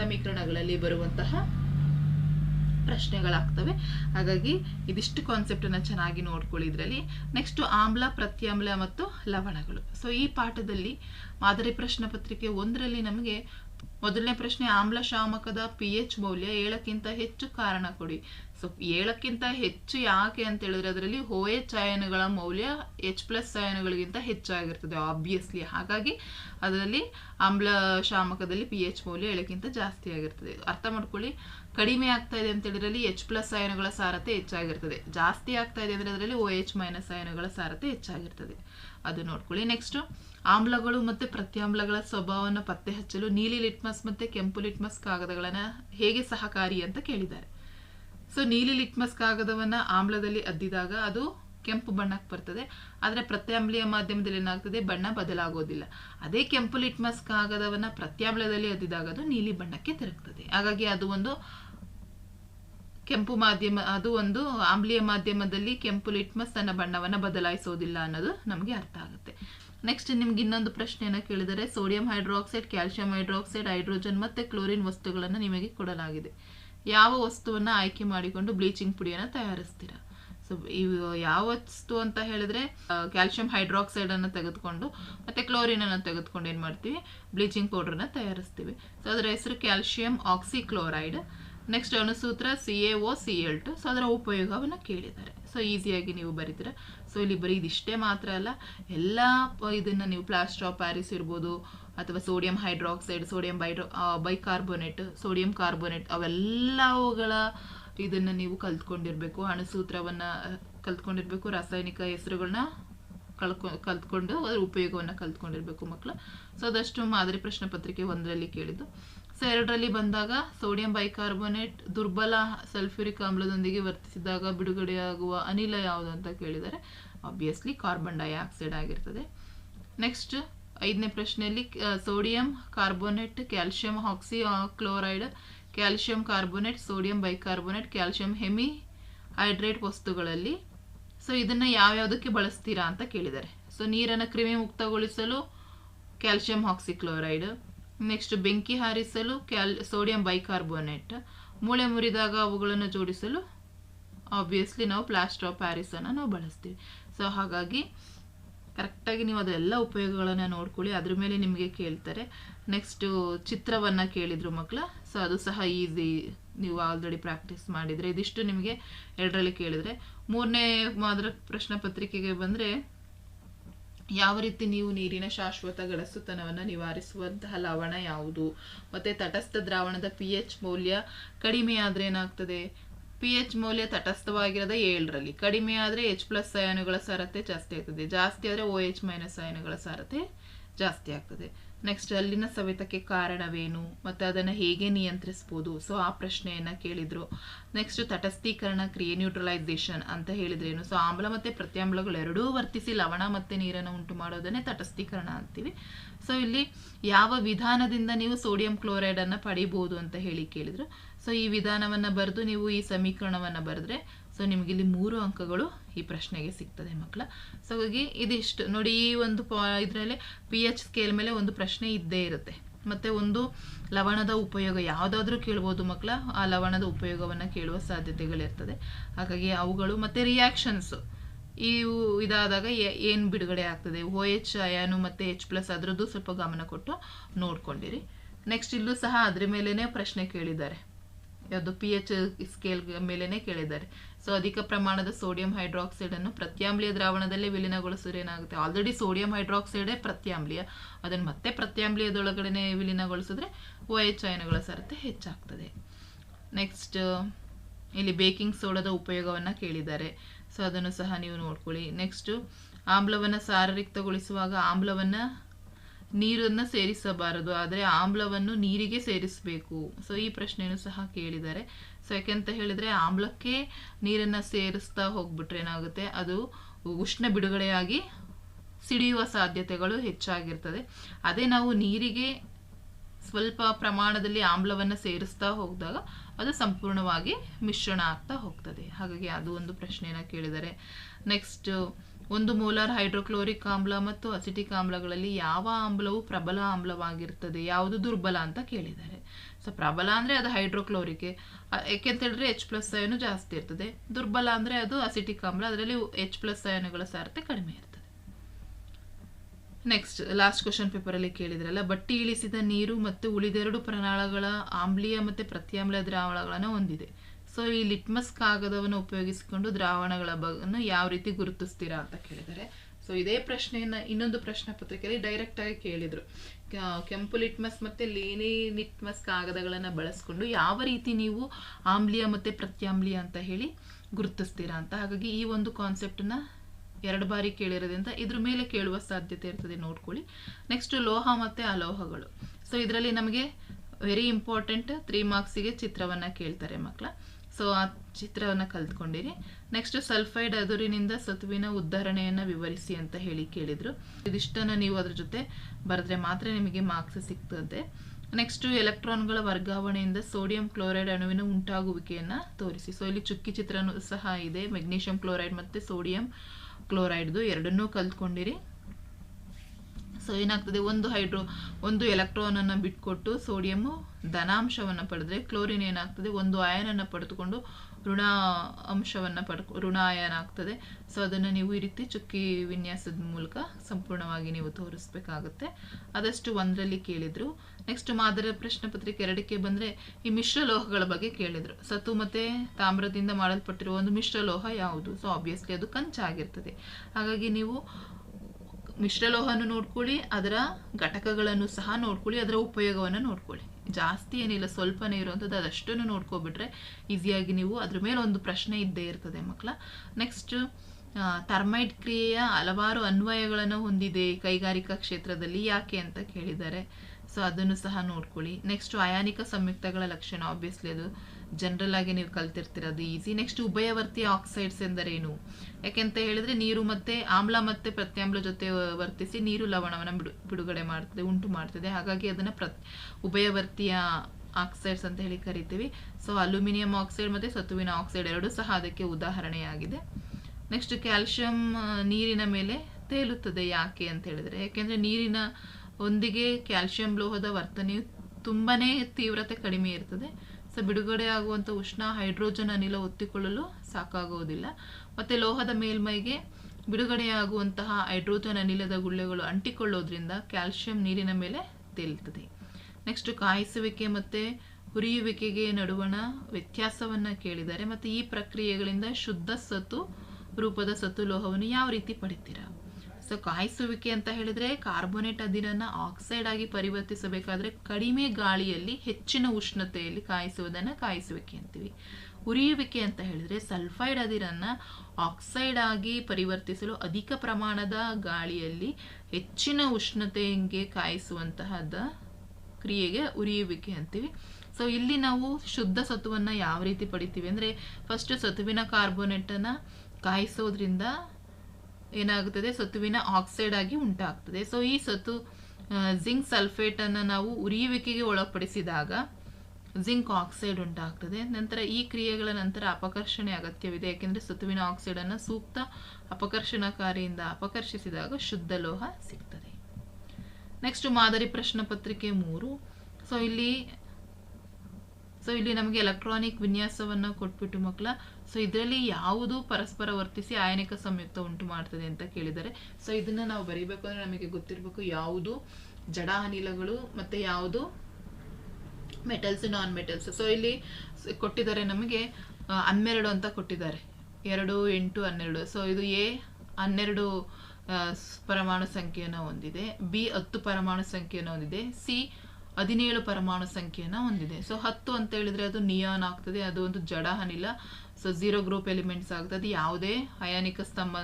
ಸಮೀಕರಣಗಳಲ್ಲಿ ಬರುವಂತಹ ಪ್ರಶ್ನೆಗಳಾಗ್ತವೆ. ಹಾಗಾಗಿ ಇದಿಷ್ಟು ಕಾನ್ಸೆಪ್ಟನ್ನು ಚೆನ್ನಾಗಿ ನೋಡ್ಕೊಳ್ಳಿ ಇದರಲ್ಲಿ. ನೆಕ್ಸ್ಟ್ ಆಮ್ಲ, ಪ್ರತ್ಯಾಮ್ಲ ಮತ್ತು ಲವಣಗಳು. ಸೊ ಈ ಪಾಠದಲ್ಲಿ ಮಾದರಿ ಪ್ರಶ್ನೆ ಪತ್ರಿಕೆ ಒಂದರಲ್ಲಿ ನಮಗೆ ಮೊದಲನೇ ಪ್ರಶ್ನೆ ಆಮ್ಲ ಶಾಮಕದ ಪಿ ಎಚ್ ಮೌಲ್ಯ ಏಳಕ್ಕಿಂತ ಹೆಚ್ಚು ಕಾರಣ ಕೊಡಿ. ಸೊ ಏಳಕ್ಕಿಂತ ಹೆಚ್ಚು ಯಾಕೆ ಅಂತ ಹೇಳಿದ್ರೆ ಅದರಲ್ಲಿ ಓ ಎಚ್ ಅಯನಗಳ ಮೌಲ್ಯ ಎಚ್ ಪ್ಲಸ್ ಅಯನಗಳಿಗಿಂತ ಹೆಚ್ಚಾಗಿರ್ತದೆ ಆಬ್ವಿಯಸ್ಲಿ ಹಾಗಾಗಿ ಅದರಲ್ಲಿ ಆಮ್ಲ ಶಾಮಕದಲ್ಲಿ ಪಿ ಎಚ್ ಮೌಲ್ಯ ಏಳಕ್ಕಿಂತ ಜಾಸ್ತಿ ಆಗಿರ್ತದೆ. ಅರ್ಥ ಮಾಡ್ಕೊಳ್ಳಿ. ಕಡಿಮೆ ಆಗ್ತಾ ಇದೆ ಅಂತ ಹೇಳಿದ್ರಲ್ಲಿ ಎಚ್ ಪ್ಲಸ್ ಅಯನಗಳ ಸಾರತೆ ಹೆಚ್ಚಾಗಿರ್ತದೆ. ಜಾಸ್ತಿ ಆಗ್ತಾ ಇದೆ ಅಂದ್ರೆ ಅದರಲ್ಲಿ ಓ ಎಚ್ ಮೈನಸ್ ಅಯನಗಳ ಸಾರತೆ ಹೆಚ್ಚಾಗಿರ್ತದೆ. ಅದು ನೋಡ್ಕೊಳ್ಳಿ ನೆಕ್ಸ್ಟ್ ಆಮ್ಲಗಳು ಮತ್ತೆ ಪ್ರತ್ಯಾಮ್ಲಗಳ ಸ್ವಭಾವವನ್ನು ಪತ್ತೆ ಹಚ್ಚಲು ನೀಲಿ ಲಿಟ್ಮಸ್ ಮತ್ತೆ ಕೆಂಪು ಲಿಟ್ಮಸ್ ಕಾಗದಗಳನ್ನು ಹೇಗೆ ಸಹಕಾರಿ ಅಂತ ಕೇಳಿದ್ದಾರೆ. ಸೊ ನೀಲಿ ಲಿಟ್ಮಸ್ ಕಾಗದವನ್ನ ಆಮ್ಲದಲ್ಲಿ ಅದ್ದಿದಾಗ ಅದು ಕೆಂಪು ಬಣ್ಣಕ್ಕೆ ಬರ್ತದೆ. ಆದರೆ ಪ್ರತ್ಯಾಮ್ಲೀಯ ಮಾಧ್ಯಮದಲ್ಲಿ ಏನಾಗ್ತದೆ? ಬಣ್ಣ ಬದಲಾಗೋದಿಲ್ಲ. ಅದೇ ಕೆಂಪು ಲಿಟ್ಮಸ್ ಕಾಗದವನ್ನು ಪ್ರತ್ಯಾಮ್ಲದಲ್ಲಿ ಅದ್ದಿದಾಗ ಅದು ನೀಲಿ ಬಣ್ಣಕ್ಕೆ ತಿರುಗ್ತದೆ. ಹಾಗಾಗಿ ಅದು ಒಂದು ಕೆಂಪು ಮಾಧ್ಯಮ, ಅದು ಒಂದು ಆಮ್ಲೀಯ ಮಾಧ್ಯಮದಲ್ಲಿ ಕೆಂಪು ಲಿಟ್ಮಸ್ ತನ್ನ ಬಣ್ಣವನ್ನು ಬದಲಾಯಿಸೋದಿಲ್ಲ ಅನ್ನೋದು ನಮಗೆ ಅರ್ಥ ಆಗುತ್ತೆ. ನೆಕ್ಸ್ಟ್ ನಿಮ್ಗೆ ಇನ್ನೊಂದು ಪ್ರಶ್ನೆಯನ್ನು ಕೇಳಿದರೆ sodium hydroxide calcium hydroxide hydrogen ಮತ್ತು ಕ್ಲೋರಿನ್ ವಸ್ತುಗಳನ್ನು ನಿಮಗೆ ಕೊಡಲಾಗಿದೆ. ಯಾವ ವಸ್ತುವನ್ನು ಆಯ್ಕೆ ಮಾಡಿಕೊಂಡು ಬ್ಲೀಚಿಂಗ್ ಪುಡಿಯನ್ನು ತಯಾರಿಸ್ತೀರಾ? ಸೊ ಇವು ಯಾವ ವಸ್ತು ಅಂತ ಹೇಳಿದ್ರೆ ಕ್ಯಾಲ್ಸಿಯಂ ಹೈಡ್ರೋಕ್ಸೈಡ್ ಅನ್ನು ತೆಗೆದುಕೊಂಡು ಮತ್ತೆ ಕ್ಲೋರಿನ್ ಅನ್ನು ತೆಗೆದುಕೊಂಡು ಏನು ಮಾಡ್ತೀವಿ? ಬ್ಲೀಚಿಂಗ್ ಪೌಡ್ರನ್ನ ತಯಾರಿಸ್ತೀವಿ. ಸೊ ಅದರ ಹೆಸರು calcium oxychloride next ಅನುಸೂತ್ರ C A O C L two so ಅದರ ಉಪಯೋಗವನ್ನು ಕೇಳಿದ್ದಾರೆ. ಸೊ ಈಸಿಯಾಗಿ ನೀವು ಬರೀತೀರ. ಸೊ ಇಲ್ಲಿ ಬರೀ ಇದಿಷ್ಟೇ ಮಾತ್ರ ಅಲ್ಲ. ಎಲ್ಲ ಇದನ್ನು ನೀವು ಪ್ಲಾಸ್ಟರ್ ಆಫ್ ಪ್ಯಾರಿಸ್ ಇರ್ಬೋದು, ಅಥವಾ sodium hydroxide sodium hydro bicarbonate sodium carbonate ಅವೆಲ್ಲವುಗಳ ಇದನ್ನು ನೀವು ಕಲ್ತ್ಕೊಂಡಿರಬೇಕು. ಅಣುಸೂತ್ರವನ್ನು ಕಲ್ತ್ಕೊಂಡಿರಬೇಕು. ರಾಸಾಯನಿಕ ಹೆಸರುಗಳನ್ನ ಕಳ್ಕೊ ಕಲ್ತ್ಕೊಂಡು ಅದರ ಉಪಯೋಗವನ್ನು ಕಲ್ತ್ಕೊಂಡಿರಬೇಕು ಮಕ್ಕಳು ಸೊ ಅದಷ್ಟು ಮಾದರಿ ಪ್ರಶ್ನೆ ಪತ್ರಿಕೆ ಒಂದರಲ್ಲಿ ಕೇಳಿದ್ದು. ಸೊ, ಎರಡರಲ್ಲಿ ಬಂದಾಗ ಸೋಡಿಯಂ ಬೈಕಾರ್ಬೋನೇಟ್ ದುರ್ಬಲ ಸಲ್ಫ್ಯೂರಿಕ್ ಆಮ್ಲದೊಂದಿಗೆ ವರ್ತಿಸಿದಾಗ ಬಿಡುಗಡೆಯಾಗುವ ಅನಿಲ ಯಾವುದು ಅಂತ ಕೇಳಿದರೆ ಆಬ್ವಿಯಸ್ಲಿ ಕಾರ್ಬನ್ ಡೈಆಕ್ಸೈಡ್ ಆಗಿರ್ತದೆ. ನೆಕ್ಸ್ಟ್ ಐದನೇ ಪ್ರಶ್ನೆಯಲ್ಲಿ sodium carbonate calcium oxychloride calcium carbonate, sodium bicarbonate calcium hemihydrate ವಸ್ತುಗಳಲ್ಲಿ. ಸೊ, ಇದನ್ನು ಯಾವ್ಯಾವುದಕ್ಕೆ ಬಳಸ್ತೀರಾ ಅಂತ ಕೇಳಿದ್ದಾರೆ ಸೊ, ನೀರನ್ನು ಕ್ರಿಮಿ ಮುಕ್ತಗೊಳಿಸಲು ಕ್ಯಾಲ್ಸಿಯಂ ಆಕ್ಸಿಕ್ಲೋರೈಡ್ ನೆಕ್ಸ್ಟ್ ಬೆಂಕಿ ಹಾರಿಸಲು ಕ್ಯಾಲ್, ಸೋಡಿಯಂ ಬೈಕಾರ್ಬೋನೇಟ್. ಮೂಳೆ ಮುರಿದಾಗ ಅವುಗಳನ್ನು ಜೋಡಿಸಲು ಆಬ್ವಿಯಸ್ಲಿ ನಾವು ಪ್ಲಾಸ್ಟರ್ ಆಫ್ ಪ್ಯಾರಿಸನ್ನು ನಾವು ಬಳಸ್ತೀವಿ. ಸೊ ಹಾಗಾಗಿ ಕರೆಕ್ಟಾಗಿ ನೀವು ಅದೆಲ್ಲ ಉಪಯೋಗಗಳನ್ನು ನೋಡ್ಕೊಳ್ಳಿ. ಅದ್ರ ಮೇಲೆ ನಿಮಗೆ ಕೇಳ್ತಾರೆ. ನೆಕ್ಸ್ಟು ಚಿತ್ರವನ್ನು ಕೇಳಿದರು ಮಕ್ಕಳ ಸೊ ಅದು ಸಹ ಈಸಿ ನೀವು ಆಲ್ರೆಡಿ ಪ್ರಾಕ್ಟೀಸ್ ಮಾಡಿದರೆ. ಇದಿಷ್ಟು ನಿಮಗೆ ಎರಡರಲ್ಲಿ ಕೇಳಿದರೆ. ಮೂರನೇ ಮಾದರ ಪ್ರಶ್ನೆ ಪತ್ರಿಕೆಗೆ ಬಂದರೆ ಯಾವ ರೀತಿ ನೀವು ನೀರಿನ ಶಾಶ್ವತ ಗಡಸುತನವನ್ನು ನಿವಾರಿಸುವಂತಹ ಲವಣ ಯಾವುದು? ಮತ್ತು ತಟಸ್ಥ ದ್ರಾವಣದ ಪಿ ಎಚ್ ಮೌಲ್ಯ ಕಡಿಮೆ ಆದರೆ ಏನಾಗ್ತದೆ? ಪಿ ಎಚ್ ಮೌಲ್ಯ ತಟಸ್ಥವಾಗಿರೋದ ಏಳರಲ್ಲಿ, ಕಡಿಮೆ ಆದರೆ ಎಚ್ ಪ್ಲಸ್ ಅಯಾನುಗಳ ಸಾರತೆ ಜಾಸ್ತಿ ಆಗ್ತದೆ. ಜಾಸ್ತಿ ಆದರೆ ಓ ಎಚ್ ಮೈನಸ್ ಅಯಾನುಗಳ ಸಾರತೆ ಜಾಸ್ತಿ ಆಗ್ತದೆ. ನೆಕ್ಸ್ಟ್ ಅಲ್ಲಿನ ಸವೆತಕ್ಕೆ ಕಾರಣವೇನು? ಮತ್ತು ಅದನ್ನು ಹೇಗೆ ನಿಯಂತ್ರಿಸ್ಬೋದು? ಸೊ ಆ ಪ್ರಶ್ನೆಯನ್ನು ಕೇಳಿದರು. ನೆಕ್ಸ್ಟ್ ತಟಸ್ಥೀಕರಣ, ಕ್ರಿಯೆ ನ್ಯೂಟ್ರಲೈಸೇಷನ್ ಅಂತ ಹೇಳಿದ್ರೇನು ಸೊ ಆಮ್ಲ ಮತ್ತು ಪ್ರತ್ಯಾಮ್ಲಗಳು ಎರಡೂ ವರ್ತಿಸಿ ಲವಣ ಮತ್ತು ನೀರನ್ನು ಉಂಟು ಮಾಡೋದನ್ನೇ ತಟಸ್ಥೀಕರಣ ಅಂತೀವಿ. ಸೊ ಇಲ್ಲಿ ಯಾವ ವಿಧಾನದಿಂದ ನೀವು ಸೋಡಿಯಂ ಕ್ಲೋರೈಡನ್ನು ಪಡಿಬೋದು ಅಂತ ಹೇಳಿ ಕೇಳಿದರು. ಸೊ ಈ ವಿಧಾನವನ್ನು ಬರೆದು ನೀವು ಈ ಸಮೀಕರಣವನ್ನು ಬರೆದ್ರೆ ಸೊ ನಿಮಗೆ ಇಲ್ಲಿ ಮೂರು ಅಂಕಗಳು ಈ ಪ್ರಶ್ನೆಗೆ ಸಿಗ್ತದೆ ಮಕ್ಕಳ. ಸೊ ಹಾಗಾಗಿ ಇದಿಷ್ಟು. ನೋಡಿ, ಈ ಒಂದು ಇದರಲ್ಲಿ ಪಿ ಎಚ್ ಸ್ಕೇಲ್ ಮೇಲೆ ಒಂದು ಪ್ರಶ್ನೆ ಇದ್ದೇ ಇರುತ್ತೆ. ಮತ್ತು ಒಂದು ಲವಣದ ಉಪಯೋಗ ಯಾವುದಾದ್ರೂ ಕೇಳ್ಬೋದು ಮಕ್ಕಳ. ಆ ಲವಣದ ಉಪಯೋಗವನ್ನು ಕೇಳುವ ಸಾಧ್ಯತೆಗಳಿರ್ತದೆ. ಹಾಗಾಗಿ ಅವುಗಳು ಮತ್ತು ರಿಯಾಕ್ಷನ್ಸು ಇವು ಇದಾದಾಗ ಏನು ಬಿಡುಗಡೆ ಆಗ್ತದೆ? ಓ ಎಚ್ ಅಯಾನು ಮತ್ತು ಎಚ್ ಪ್ಲಸ್ ಅದರದ್ದು ಸ್ವಲ್ಪ ಗಮನ ಕೊಟ್ಟು ನೋಡ್ಕೊಂಡಿರಿ. ನೆಕ್ಸ್ಟ್ ಇಲ್ಲೂ ಸಹ ಅದ್ರ ಮೇಲೇ ಪ್ರಶ್ನೆ ಕೇಳಿದ್ದಾರೆ. ಯಾವುದು? ಪಿ ಎಚ್ ಸ್ಕೇಲ್ ಮೇಲೇ ಕೇಳಿದ್ದಾರೆ. ಸೊ ಅಧಿಕ ಪ್ರಮಾಣದ ಸೋಡಿಯಂ ಹೈಡ್ರಾಕ್ಸೈಡ್ ಅನ್ನು ಪ್ರತ್ಯಾಮ್ಲೀಯ ದ್ರಾವಣದಲ್ಲಿ ವಿಲೀನಗೊಳಿಸಿದ್ರೆ ಏನಾಗುತ್ತೆ? ಆಲ್ರೆಡಿ ಸೋಡಿಯಂ ಹೈಡ್ರಾಕ್ಸೈಡೇ ಪ್ರತ್ಯಾಮ್ಲೀಯ. ಅದನ್ನು ಮತ್ತೆ ಪ್ರತ್ಯಾಮ್ಲೀಯದೊಳಗಡೆ ವಿಲೀನಗೊಳಿಸಿದ್ರೆ ಓ ಎಚ್ ಅಯನಗಳ ಸಾರತೆ ಹೆಚ್ಚಾಗ್ತದೆ. ನೆಕ್ಸ್ಟ್ ಇಲ್ಲಿ ಬೇಕಿಂಗ್ ಸೋಡಾದ ಉಪಯೋಗವನ್ನು ಕೇಳಿದ್ದಾರೆ. ಸೊ ಅದನ್ನು ಸಹ ನೀವು ನೋಡ್ಕೊಳ್ಳಿ. ನೆಕ್ಸ್ಟು ಆಮ್ಲವನ್ನು ಸಾರರಿಕ್ತಗೊಳಿಸುವಾಗ ಆಮ್ಲವನ್ನು ನೀರನ್ನು ಸೇರಿಸಬಾರದು, ಆದರೆ ಆಮ್ಲವನ್ನು ನೀರಿಗೆ ಸೇರಿಸಬೇಕು. ಸೊ ಈ ಪ್ರಶ್ನೆಯನ್ನು ಸಹ ಕೇಳಿದ್ದಾರೆ. ಸೊ ಯಾಕೆಂತ ಹೇಳಿದರೆ, ಆಮ್ಲಕ್ಕೆ ನೀರನ್ನು ಸೇರಿಸ್ತಾ ಹೋಗ್ಬಿಟ್ರೆ ಏನಾಗುತ್ತೆ? ಅದು ಉಷ್ಣ ಬಿಡುಗಡೆಯಾಗಿ ಸಿಡಿಯುವ ಸಾಧ್ಯತೆಗಳು ಹೆಚ್ಚಾಗಿರ್ತದೆ. ಅದೇ ನಾವು ನೀರಿಗೆ ಸ್ವಲ್ಪ ಪ್ರಮಾಣದಲ್ಲಿ ಆಮ್ಲವನ್ನು ಸೇರಿಸ್ತಾ ಹೋದಾಗ ಅದು ಸಂಪೂರ್ಣವಾಗಿ ಮಿಶ್ರಣ ಆಗ್ತಾ ಹೋಗ್ತದೆ. ಹಾಗಾಗಿ ಅದು ಒಂದು ಪ್ರಶ್ನೆಯನ್ನು ಕೇಳಿದ್ದಾರೆ. ನೆಕ್ಸ್ಟ್ ಒಂದು ಮೋಲಾರ್ ಹೈಡ್ರೋಕ್ಲೋರಿಕ್ ಆಮ್ಲ ಮತ್ತು ಅಸಿಟಿಕ್ ಆಮ್ಲಗಳಲ್ಲಿ ಯಾವ ಆಮ್ಲವು ಪ್ರಬಲ ಆಮ್ಲವಾಗಿರ್ತದೆ, ಯಾವುದು ದುರ್ಬಲ ಅಂತ ಕೇಳಿದ್ದಾರೆ. ಸೊ ಪ್ರಬಲ ಅಂದರೆ ಅದು ಹೈಡ್ರೋಕ್ಲೋರಿಕ್. ಅಂತ ಹೇಳಿದ್ರೆ ಎಚ್ ಪ್ಲಸ್ ಅಯನು ಜಾಸ್ತಿ ಇರ್ತದೆ. ದುರ್ಬಲ ಅಂದರೆ ಅದು ಅಸಿಟಿಕ್ ಆಮ್ಲ, ಅದರಲ್ಲಿ ಎಚ್ ಪ್ಲಸ್ ಅಯನುಗಳ ಸಾರತೆ ಕಡಿಮೆ ಇರ್ತದೆ. ನೆಕ್ಸ್ಟ್ ಲಾಸ್ಟ್ ಕ್ವಶನ್ ಪೇಪರಲ್ಲಿ ಕೇಳಿದ್ರಲ್ಲ, ಬಟ್ಟಿ ಇಳಿಸಿದ ನೀರು ಮತ್ತು ಉಳಿದೆರಡು ಪ್ರಣಾಳಗಳ ಆಮ್ಲೀಯ ಮತ್ತು ಪ್ರತ್ಯಾಮ್ಲ ದ್ರಾವಣಗಳನ್ನು ಹೊಂದಿದೆ. ಸೊ ಈ ಲಿಟ್ಮಸ್ ಕಾಗದವನ್ನು ಉಪಯೋಗಿಸಿಕೊಂಡು ದ್ರಾವಣಗಳ ಬಗ್ಗೆ ಯಾವ ರೀತಿ ಗುರುತಿಸ್ತೀರಾ ಅಂತ ಕೇಳಿದ್ದಾರೆ ಸೊ ಇದೇ ಪ್ರಶ್ನೆಯನ್ನ, ಇನ್ನೊಂದು ಪ್ರಶ್ನೆ ಪತ್ರಿಕೆಯಲ್ಲಿ ಡೈರೆಕ್ಟಾಗಿ ಕೇಳಿದ್ರು. ಕೆಂಪು ಲಿಟ್ಮಸ್ ಮತ್ತೆ ಲೇನಿ ಲಿಟ್ಮಸ್ ಕಾಗದಗಳನ್ನು ಬಳಸ್ಕೊಂಡು ಯಾವ ರೀತಿ ನೀವು ಆಮ್ಲೀಯ ಮತ್ತು ಪ್ರತ್ಯಾಮ್ಲೀಯ ಅಂತ ಹೇಳಿ ಗುರುತಿಸ್ತೀರಾ ಅಂತ. ಹಾಗಾಗಿ ಈ ಒಂದು ಕಾನ್ಸೆಪ್ಟನ್ನ ಎರಡು ಬಾರಿ ಕೇಳಿರೋದ್ರಿಂದ ಇದ್ರ ಮೇಲೆ ಕೇಳುವ ಸಾಧ್ಯತೆ ಇರ್ತದೆ ನೋಡ್ಕೊಳ್ಳಿ. ನೆಕ್ಸ್ಟ್ ಲೋಹ ಮತ್ತು ಅಲೋಹಗಳು. ಸೊ ಇದರಲ್ಲಿ ನಮಗೆ ವೆರಿ ಇಂಪಾರ್ಟೆಂಟ್ ತ್ರೀ ಮಾರ್ಕ್ಸಿಗೆ ಚಿತ್ರವನ್ನು ಕೇಳ್ತಾರೆ ಮಕ್ಕಳ ಸೊ ಆ ಚಿತ್ರವನ್ನು ಕಲ್ತ್ಕೊಂಡಿರಿ. ನೆಕ್ಸ್ಟ್ ಸಲ್ಫೈಡ್ ಅದುರಿನಿಂದ ಸತುವಿನ ಉದ್ಧರಣೆಯನ್ನು ವಿವರಿಸಿ ಅಂತ ಹೇಳಿ ಕೇಳಿದರು. ಇದಿಷ್ಟನ್ನು ನೀವು ಅದ್ರ ಜೊತೆ ಬರೆದ್ರೆ ಮಾತ್ರ ನಿಮಗೆ ಮಾರ್ಕ್ಸ್ ಸಿಗ್ತದೆ. ನೆಕ್ಸ್ಟ್ ಎಲೆಕ್ಟ್ರಾನ್ಗಳ ವರ್ಗಾವಣೆಯಿಂದ ಸೋಡಿಯಂ ಕ್ಲೋರೈಡ್ ಅಣುವಿನ ಉಂಟಾಗುವಿಕೆಯನ್ನು ತೋರಿಸಿ. ಸೊ ಇಲ್ಲಿ ಚುಕ್ಕಿ ಚಿತ್ರನೂ ಸಹ ಇದೆ. ಮೆಗ್ನೀಷಿಯಂ ಕ್ಲೋರೈಡ್ ಮತ್ತು ಸೋಡಿಯಂ ಕ್ಲೋರೈಡ್ದು ಎರಡನ್ನೂ ಕಲ್ತ್ಕೊಂಡಿರಿ. ಸೊ ಏನಾಗ್ತದೆ? ಒಂದು ಹೈಡ್ರೋ, ಒಂದು ಎಲೆಕ್ಟ್ರಾನನ್ನು ಬಿಟ್ಕೊಟ್ಟು ಸೋಡಿಯಮ್ಮು ಧನಾಂಶವನ್ನು ಪಡೆದ್ರೆ ಕ್ಲೋರಿನ್ ಏನಾಗ್ತದೆ? ಒಂದು ಅಯನನ್ನು ಪಡೆದುಕೊಂಡು ಋಣ ಅಂಶವನ್ನು ಪಡ್ಕೊ, ಋಣ ಅಯನ ಆಗ್ತದೆ. ಸೊ ಅದನ್ನು ನೀವು ಈ ರೀತಿ ಚುಕ್ಕಿ ವಿನ್ಯಾಸದ ಮೂಲಕ ಸಂಪೂರ್ಣವಾಗಿ ನೀವು ತೋರಿಸ್ಬೇಕಾಗುತ್ತೆ. ಅದಷ್ಟು ಒಂದರಲ್ಲಿ ಕೇಳಿದರು. ನೆಕ್ಸ್ಟ್ ಮಾದರಿ ಪ್ರಶ್ನೆ ಪತ್ರಿಕೆ ಎರಡಕ್ಕೆ ಬಂದರೆ ಈ ಮಿಶ್ರ ಲೋಹಗಳ ಬಗ್ಗೆ ಕೇಳಿದರು. ಸತು ಮತ್ತು ತಾಮ್ರದಿಂದ ಮಾಡಲ್ಪಟ್ಟಿರುವ ಒಂದು ಮಿಶ್ರ ಲೋಹ ಯಾವುದು? ಸೊ ಆಬ್ವಿಯಸ್ಲಿ ಅದು ಕಂಚಾಗಿರ್ತದೆ. ಹಾಗಾಗಿ ನೀವು ಮಿಶ್ರಲೋಹವನ್ನು ನೋಡ್ಕೊಳ್ಳಿ, ಅದರ ಘಟಕಗಳನ್ನು ಸಹ ನೋಡ್ಕೊಳ್ಳಿ, ಅದರ ಉಪಯೋಗವನ್ನು ನೋಡ್ಕೊಳ್ಳಿ. ಜಾಸ್ತಿ ಏನಿಲ್ಲ, ಸ್ವಲ್ಪನೇ ಇರುವಂಥದ್ದು, ಅದಷ್ಟನ್ನು ನೋಡ್ಕೊಬಿಟ್ರೆ ಈಸಿಯಾಗಿ ನೀವು ಅದ್ರ ಮೇಲೆ ಒಂದು ಪ್ರಶ್ನೆ ಇದ್ದೇ ಇರ್ತದೆ ಮಕ್ಕಳ. ನೆಕ್ಸ್ಟ್ ಥರ್ಮೈಟ್ ಕ್ರಿಯೆಯ ಹಲವಾರು ಅನ್ವಯಗಳನ್ನು ಹೊಂದಿದೆ ಕೈಗಾರಿಕಾ ಕ್ಷೇತ್ರದಲ್ಲಿ ಯಾಕೆ ಅಂತ ಕೇಳಿದ್ದಾರೆ ಸೊ ಅದನ್ನು ಸಹ ನೋಡ್ಕೊಳ್ಳಿ. ನೆಕ್ಸ್ಟ್ ಅಯಾನಿಕ ಸಂಯುಕ್ತಗಳ ಲಕ್ಷಣ ಆಬ್ವಿಯಸ್ಲಿ ಅದು ಜನರಲ್ ಆಗಿ ನೀವು ಕಲ್ತಿರ್ತಿರೋದು ಈಸಿ ನೆಕ್ಸ್ಟ್ ಉಭಯವರ್ತಿ ಆಕ್ಸೈಡ್ಸ್ ಎಂದರೇನು? ಯಾಕೆಂತ ಹೇಳಿದ್ರೆ ನೀರು ಮತ್ತೆ ಆಮ್ಲ ಮತ್ತೆ ಪ್ರತ್ಯಾಮ್ಲ ಜೊತೆ ವರ್ತಿಸಿ ನೀರು ಲವಣವನ್ನು ಬಿಡು, ಬಿಡುಗಡೆ ಮಾಡ್ತದೆ, ಉಂಟು ಮಾಡ್ತದೆ. ಹಾಗಾಗಿ ಅದನ್ನ ಪ್ರ, ಉಭಯವರ್ತಿಯ ಆಕ್ಸೈಡ್ಸ್ ಅಂತ ಹೇಳಿ ಕರಿತೀವಿ. ಸೊ ಅಲ್ಯೂಮಿನಿಯಂ ಆಕ್ಸೈಡ್ ಮತ್ತೆ ಸತುವಿನ ಆಕ್ಸೈಡ್ ಎರಡು ಸಹ ಅದಕ್ಕೆ ಉದಾಹರಣೆಯಾಗಿದೆ. ನೆಕ್ಸ್ಟ್ ಕ್ಯಾಲ್ಶಿಯಂ ನೀರಿನ ಮೇಲೆ ತೇಲುತ್ತದೆ ಯಾಕೆ ಅಂತ ಹೇಳಿದ್ರೆ, ಯಾಕೆಂದ್ರೆ ನೀರಿನ ಒಂದಿಗೆ ಕ್ಯಾಲ್ಶಿಯಂ ಲೋಹದ ವರ್ತನೆಯು ತುಂಬಾನೇ ತೀವ್ರತೆ ಕಡಿಮೆ ಇರ್ತದೆ. ಸೊ ಬಿಡುಗಡೆ ಆಗುವಂಥ ಉಷ್ಣ, ಹೈಡ್ರೋಜನ್ ಅನಿಲ ಒತ್ತಿಕೊಳ್ಳಲು ಸಾಕಾಗುವುದಿಲ್ಲ. ಮತ್ತು ಲೋಹದ ಮೇಲ್ಮೈಗೆ ಬಿಡುಗಡೆಯಾಗುವಂತಹ ಹೈಡ್ರೋಜನ್ ಅನಿಲದ ಗುಳ್ಳೆಗಳು ಅಂಟಿಕೊಳ್ಳೋದ್ರಿಂದ ಕ್ಯಾಲ್ಸಿಯಂ ನೀರಿನ ಮೇಲೆ ತೇಲ್ತದೆ ನೆಕ್ಸ್ಟ್ ಕಾಯಿಸುವಿಕೆ ಮತ್ತು ಹುರಿಯುವಿಕೆಗೆ ನಡುವಣ ವ್ಯತ್ಯಾಸವನ್ನು ಕೇಳಿದ್ದಾರೆ ಮತ್ತು ಈ ಪ್ರಕ್ರಿಯೆಗಳಿಂದ ಶುದ್ಧ ಸತು ರೂಪದ ಸತು ಲೋಹವನ್ನು ಯಾವ ರೀತಿ ಪಡಿತೀರಾ ಸೊ ಕಾಯಿಸುವಿಕೆ ಅಂತ ಹೇಳಿದ್ರೆ ಕಾರ್ಬೋನೇಟ್ ಅದಿರನ್ನ ಆಕ್ಸೈಡ್ ಆಗಿ ಪರಿವರ್ತಿಸಬೇಕಾದ್ರೆ ಕಡಿಮೆ ಗಾಳಿಯಲ್ಲಿ ಹೆಚ್ಚಿನ ಉಷ್ಣತೆಯಲ್ಲಿ ಕಾಯಿಸುವುದನ್ನು ಕಾಯಿಸುವಿಕೆ ಅಂತೀವಿ. ಉರಿಯುವಿಕೆ ಅಂತ ಹೇಳಿದ್ರೆ ಸಲ್ಫೈಡ್ ಅದಿರನ್ನ ಆಕ್ಸೈಡ್ ಆಗಿ ಪರಿವರ್ತಿಸಲು ಅಧಿಕ ಪ್ರಮಾಣದ ಗಾಳಿಯಲ್ಲಿ ಹೆಚ್ಚಿನ ಉಷ್ಣತೆಗೆ ಕಾಯಿಸುವಂತಹದ ಕ್ರಿಯೆಗೆ ಉರಿಯುವಿಕೆ ಅಂತೀವಿ. ಸೊ ಇಲ್ಲಿ ನಾವು ಶುದ್ಧ ಸತುವನ್ನು ಯಾವ ರೀತಿ ಪಡಿತೀವಿ ಅಂದರೆ ಫಸ್ಟ್ ಸತುವಿನ ಕಾರ್ಬೋನೇಟನ್ನು ಕಾಯಿಸೋದ್ರಿಂದ ಏನಾಗುತ್ತದೆ? ಸತುವಿನ ಆಕ್ಸೈಡ್ ಆಗಿ ಉಂಟಾಗ್ತದೆ. ಸೊ ಈ ಸತು ಜಿಂಕ್ ಸಲ್ಫೇಟನ್ನು ನಾವು ಉರಿಯುವಿಕೆಗೆ ಒಳಪಡಿಸಿದಾಗ ಜಿಂಕ್ ಆಕ್ಸೈಡ್ ಉಂಟಾಗ್ತದೆ. ನಂತರ ಈ ಕ್ರಿಯೆಗಳ ನಂತರ ಅಪಕರ್ಷಣೆ ಅಗತ್ಯವಿದೆ. ಯಾಕೆಂದರೆ ಸತುವಿನ ಆಕ್ಸೈಡನ್ನು ಸೂಕ್ತ ಅಪಕರ್ಷಣಕಾರಿಯಿಂದ ಅಪಕರ್ಷಿಸಿದಾಗ ಶುದ್ಧ ಲೋಹ ಸಿಗ್ತದೆ. ನೆಕ್ಸ್ಟ್ ಮಾದರಿ ಪ್ರಶ್ನೆ ಪತ್ರಿಕೆ ಮೂರು. ಸೊ ಇಲ್ಲಿ ಸೊ ಇಲ್ಲಿ ನಮಗೆ ಎಲೆಕ್ಟ್ರಾನಿಕ್ ವಿನ್ಯಾಸವನ್ನು ಕೊಟ್ಬಿಟ್ಟು ಮಕ್ಕಳ ಸೊ ಇದರಲ್ಲಿ ಯಾವುದು ಪರಸ್ಪರ ವರ್ತಿಸಿ ಆಯನಿಕ ಸಂಯುಕ್ತ ಉಂಟು ಮಾಡ್ತದೆ ಅಂತ ಕೇಳಿದರೆ ಸೊ ಇದನ್ನ ನಾವು ಬರೀಬೇಕು ಅಂದ್ರೆ ನಮಗೆ ಗೊತ್ತಿರಬೇಕು ಯಾವುದು ಜಡ ಅನಿಲಗಳು ಮತ್ತೆ ಯಾವುದು ಮೆಟಲ್ಸ್, ನಾನ್ ಮೆಟಲ್ಸ್. ಸೊ ಇಲ್ಲಿ ಕೊಟ್ಟಿದ್ದಾರೆ ನಮಗೆ ಹನ್ನೆರಡು ಅಂತ ಕೊಟ್ಟಿದ್ದಾರೆ. ಎರಡು, ಎಂಟು, ಹನ್ನೆರಡು. ಸೊ ಇದು ಎ ಹನ್ನೆರಡು ಪರಮಾಣು ಸಂಖ್ಯೆಯನ್ನು ಹೊಂದಿದೆ. ಬಿ ಹತ್ತು ಪರಮಾಣು ಸಂಖ್ಯೆಯನ್ನು ಹೊಂದಿದೆ. ಸಿ ಹದಿನೇಳು ಪರಮಾಣು ಸಂಖ್ಯೆಯನ್ನು ಹೊಂದಿದೆ. ಸೊ ಹತ್ತು ಅಂತ ಹೇಳಿದ್ರೆ ಅದು ನಿಯಾನ್ ಆಗ್ತದೆ. ಅದು ಒಂದು ಜಡ ಅನಿಲ. ಸೊ ಝೀರೋ ಗ್ರೂಪ್ ಎಲಿಮೆಂಟ್ಸ್ ಆಗ್ತದೆ ಅದು ಯಾವುದೇ ಅಯಾನಿಕ ಸ್ತಂಭ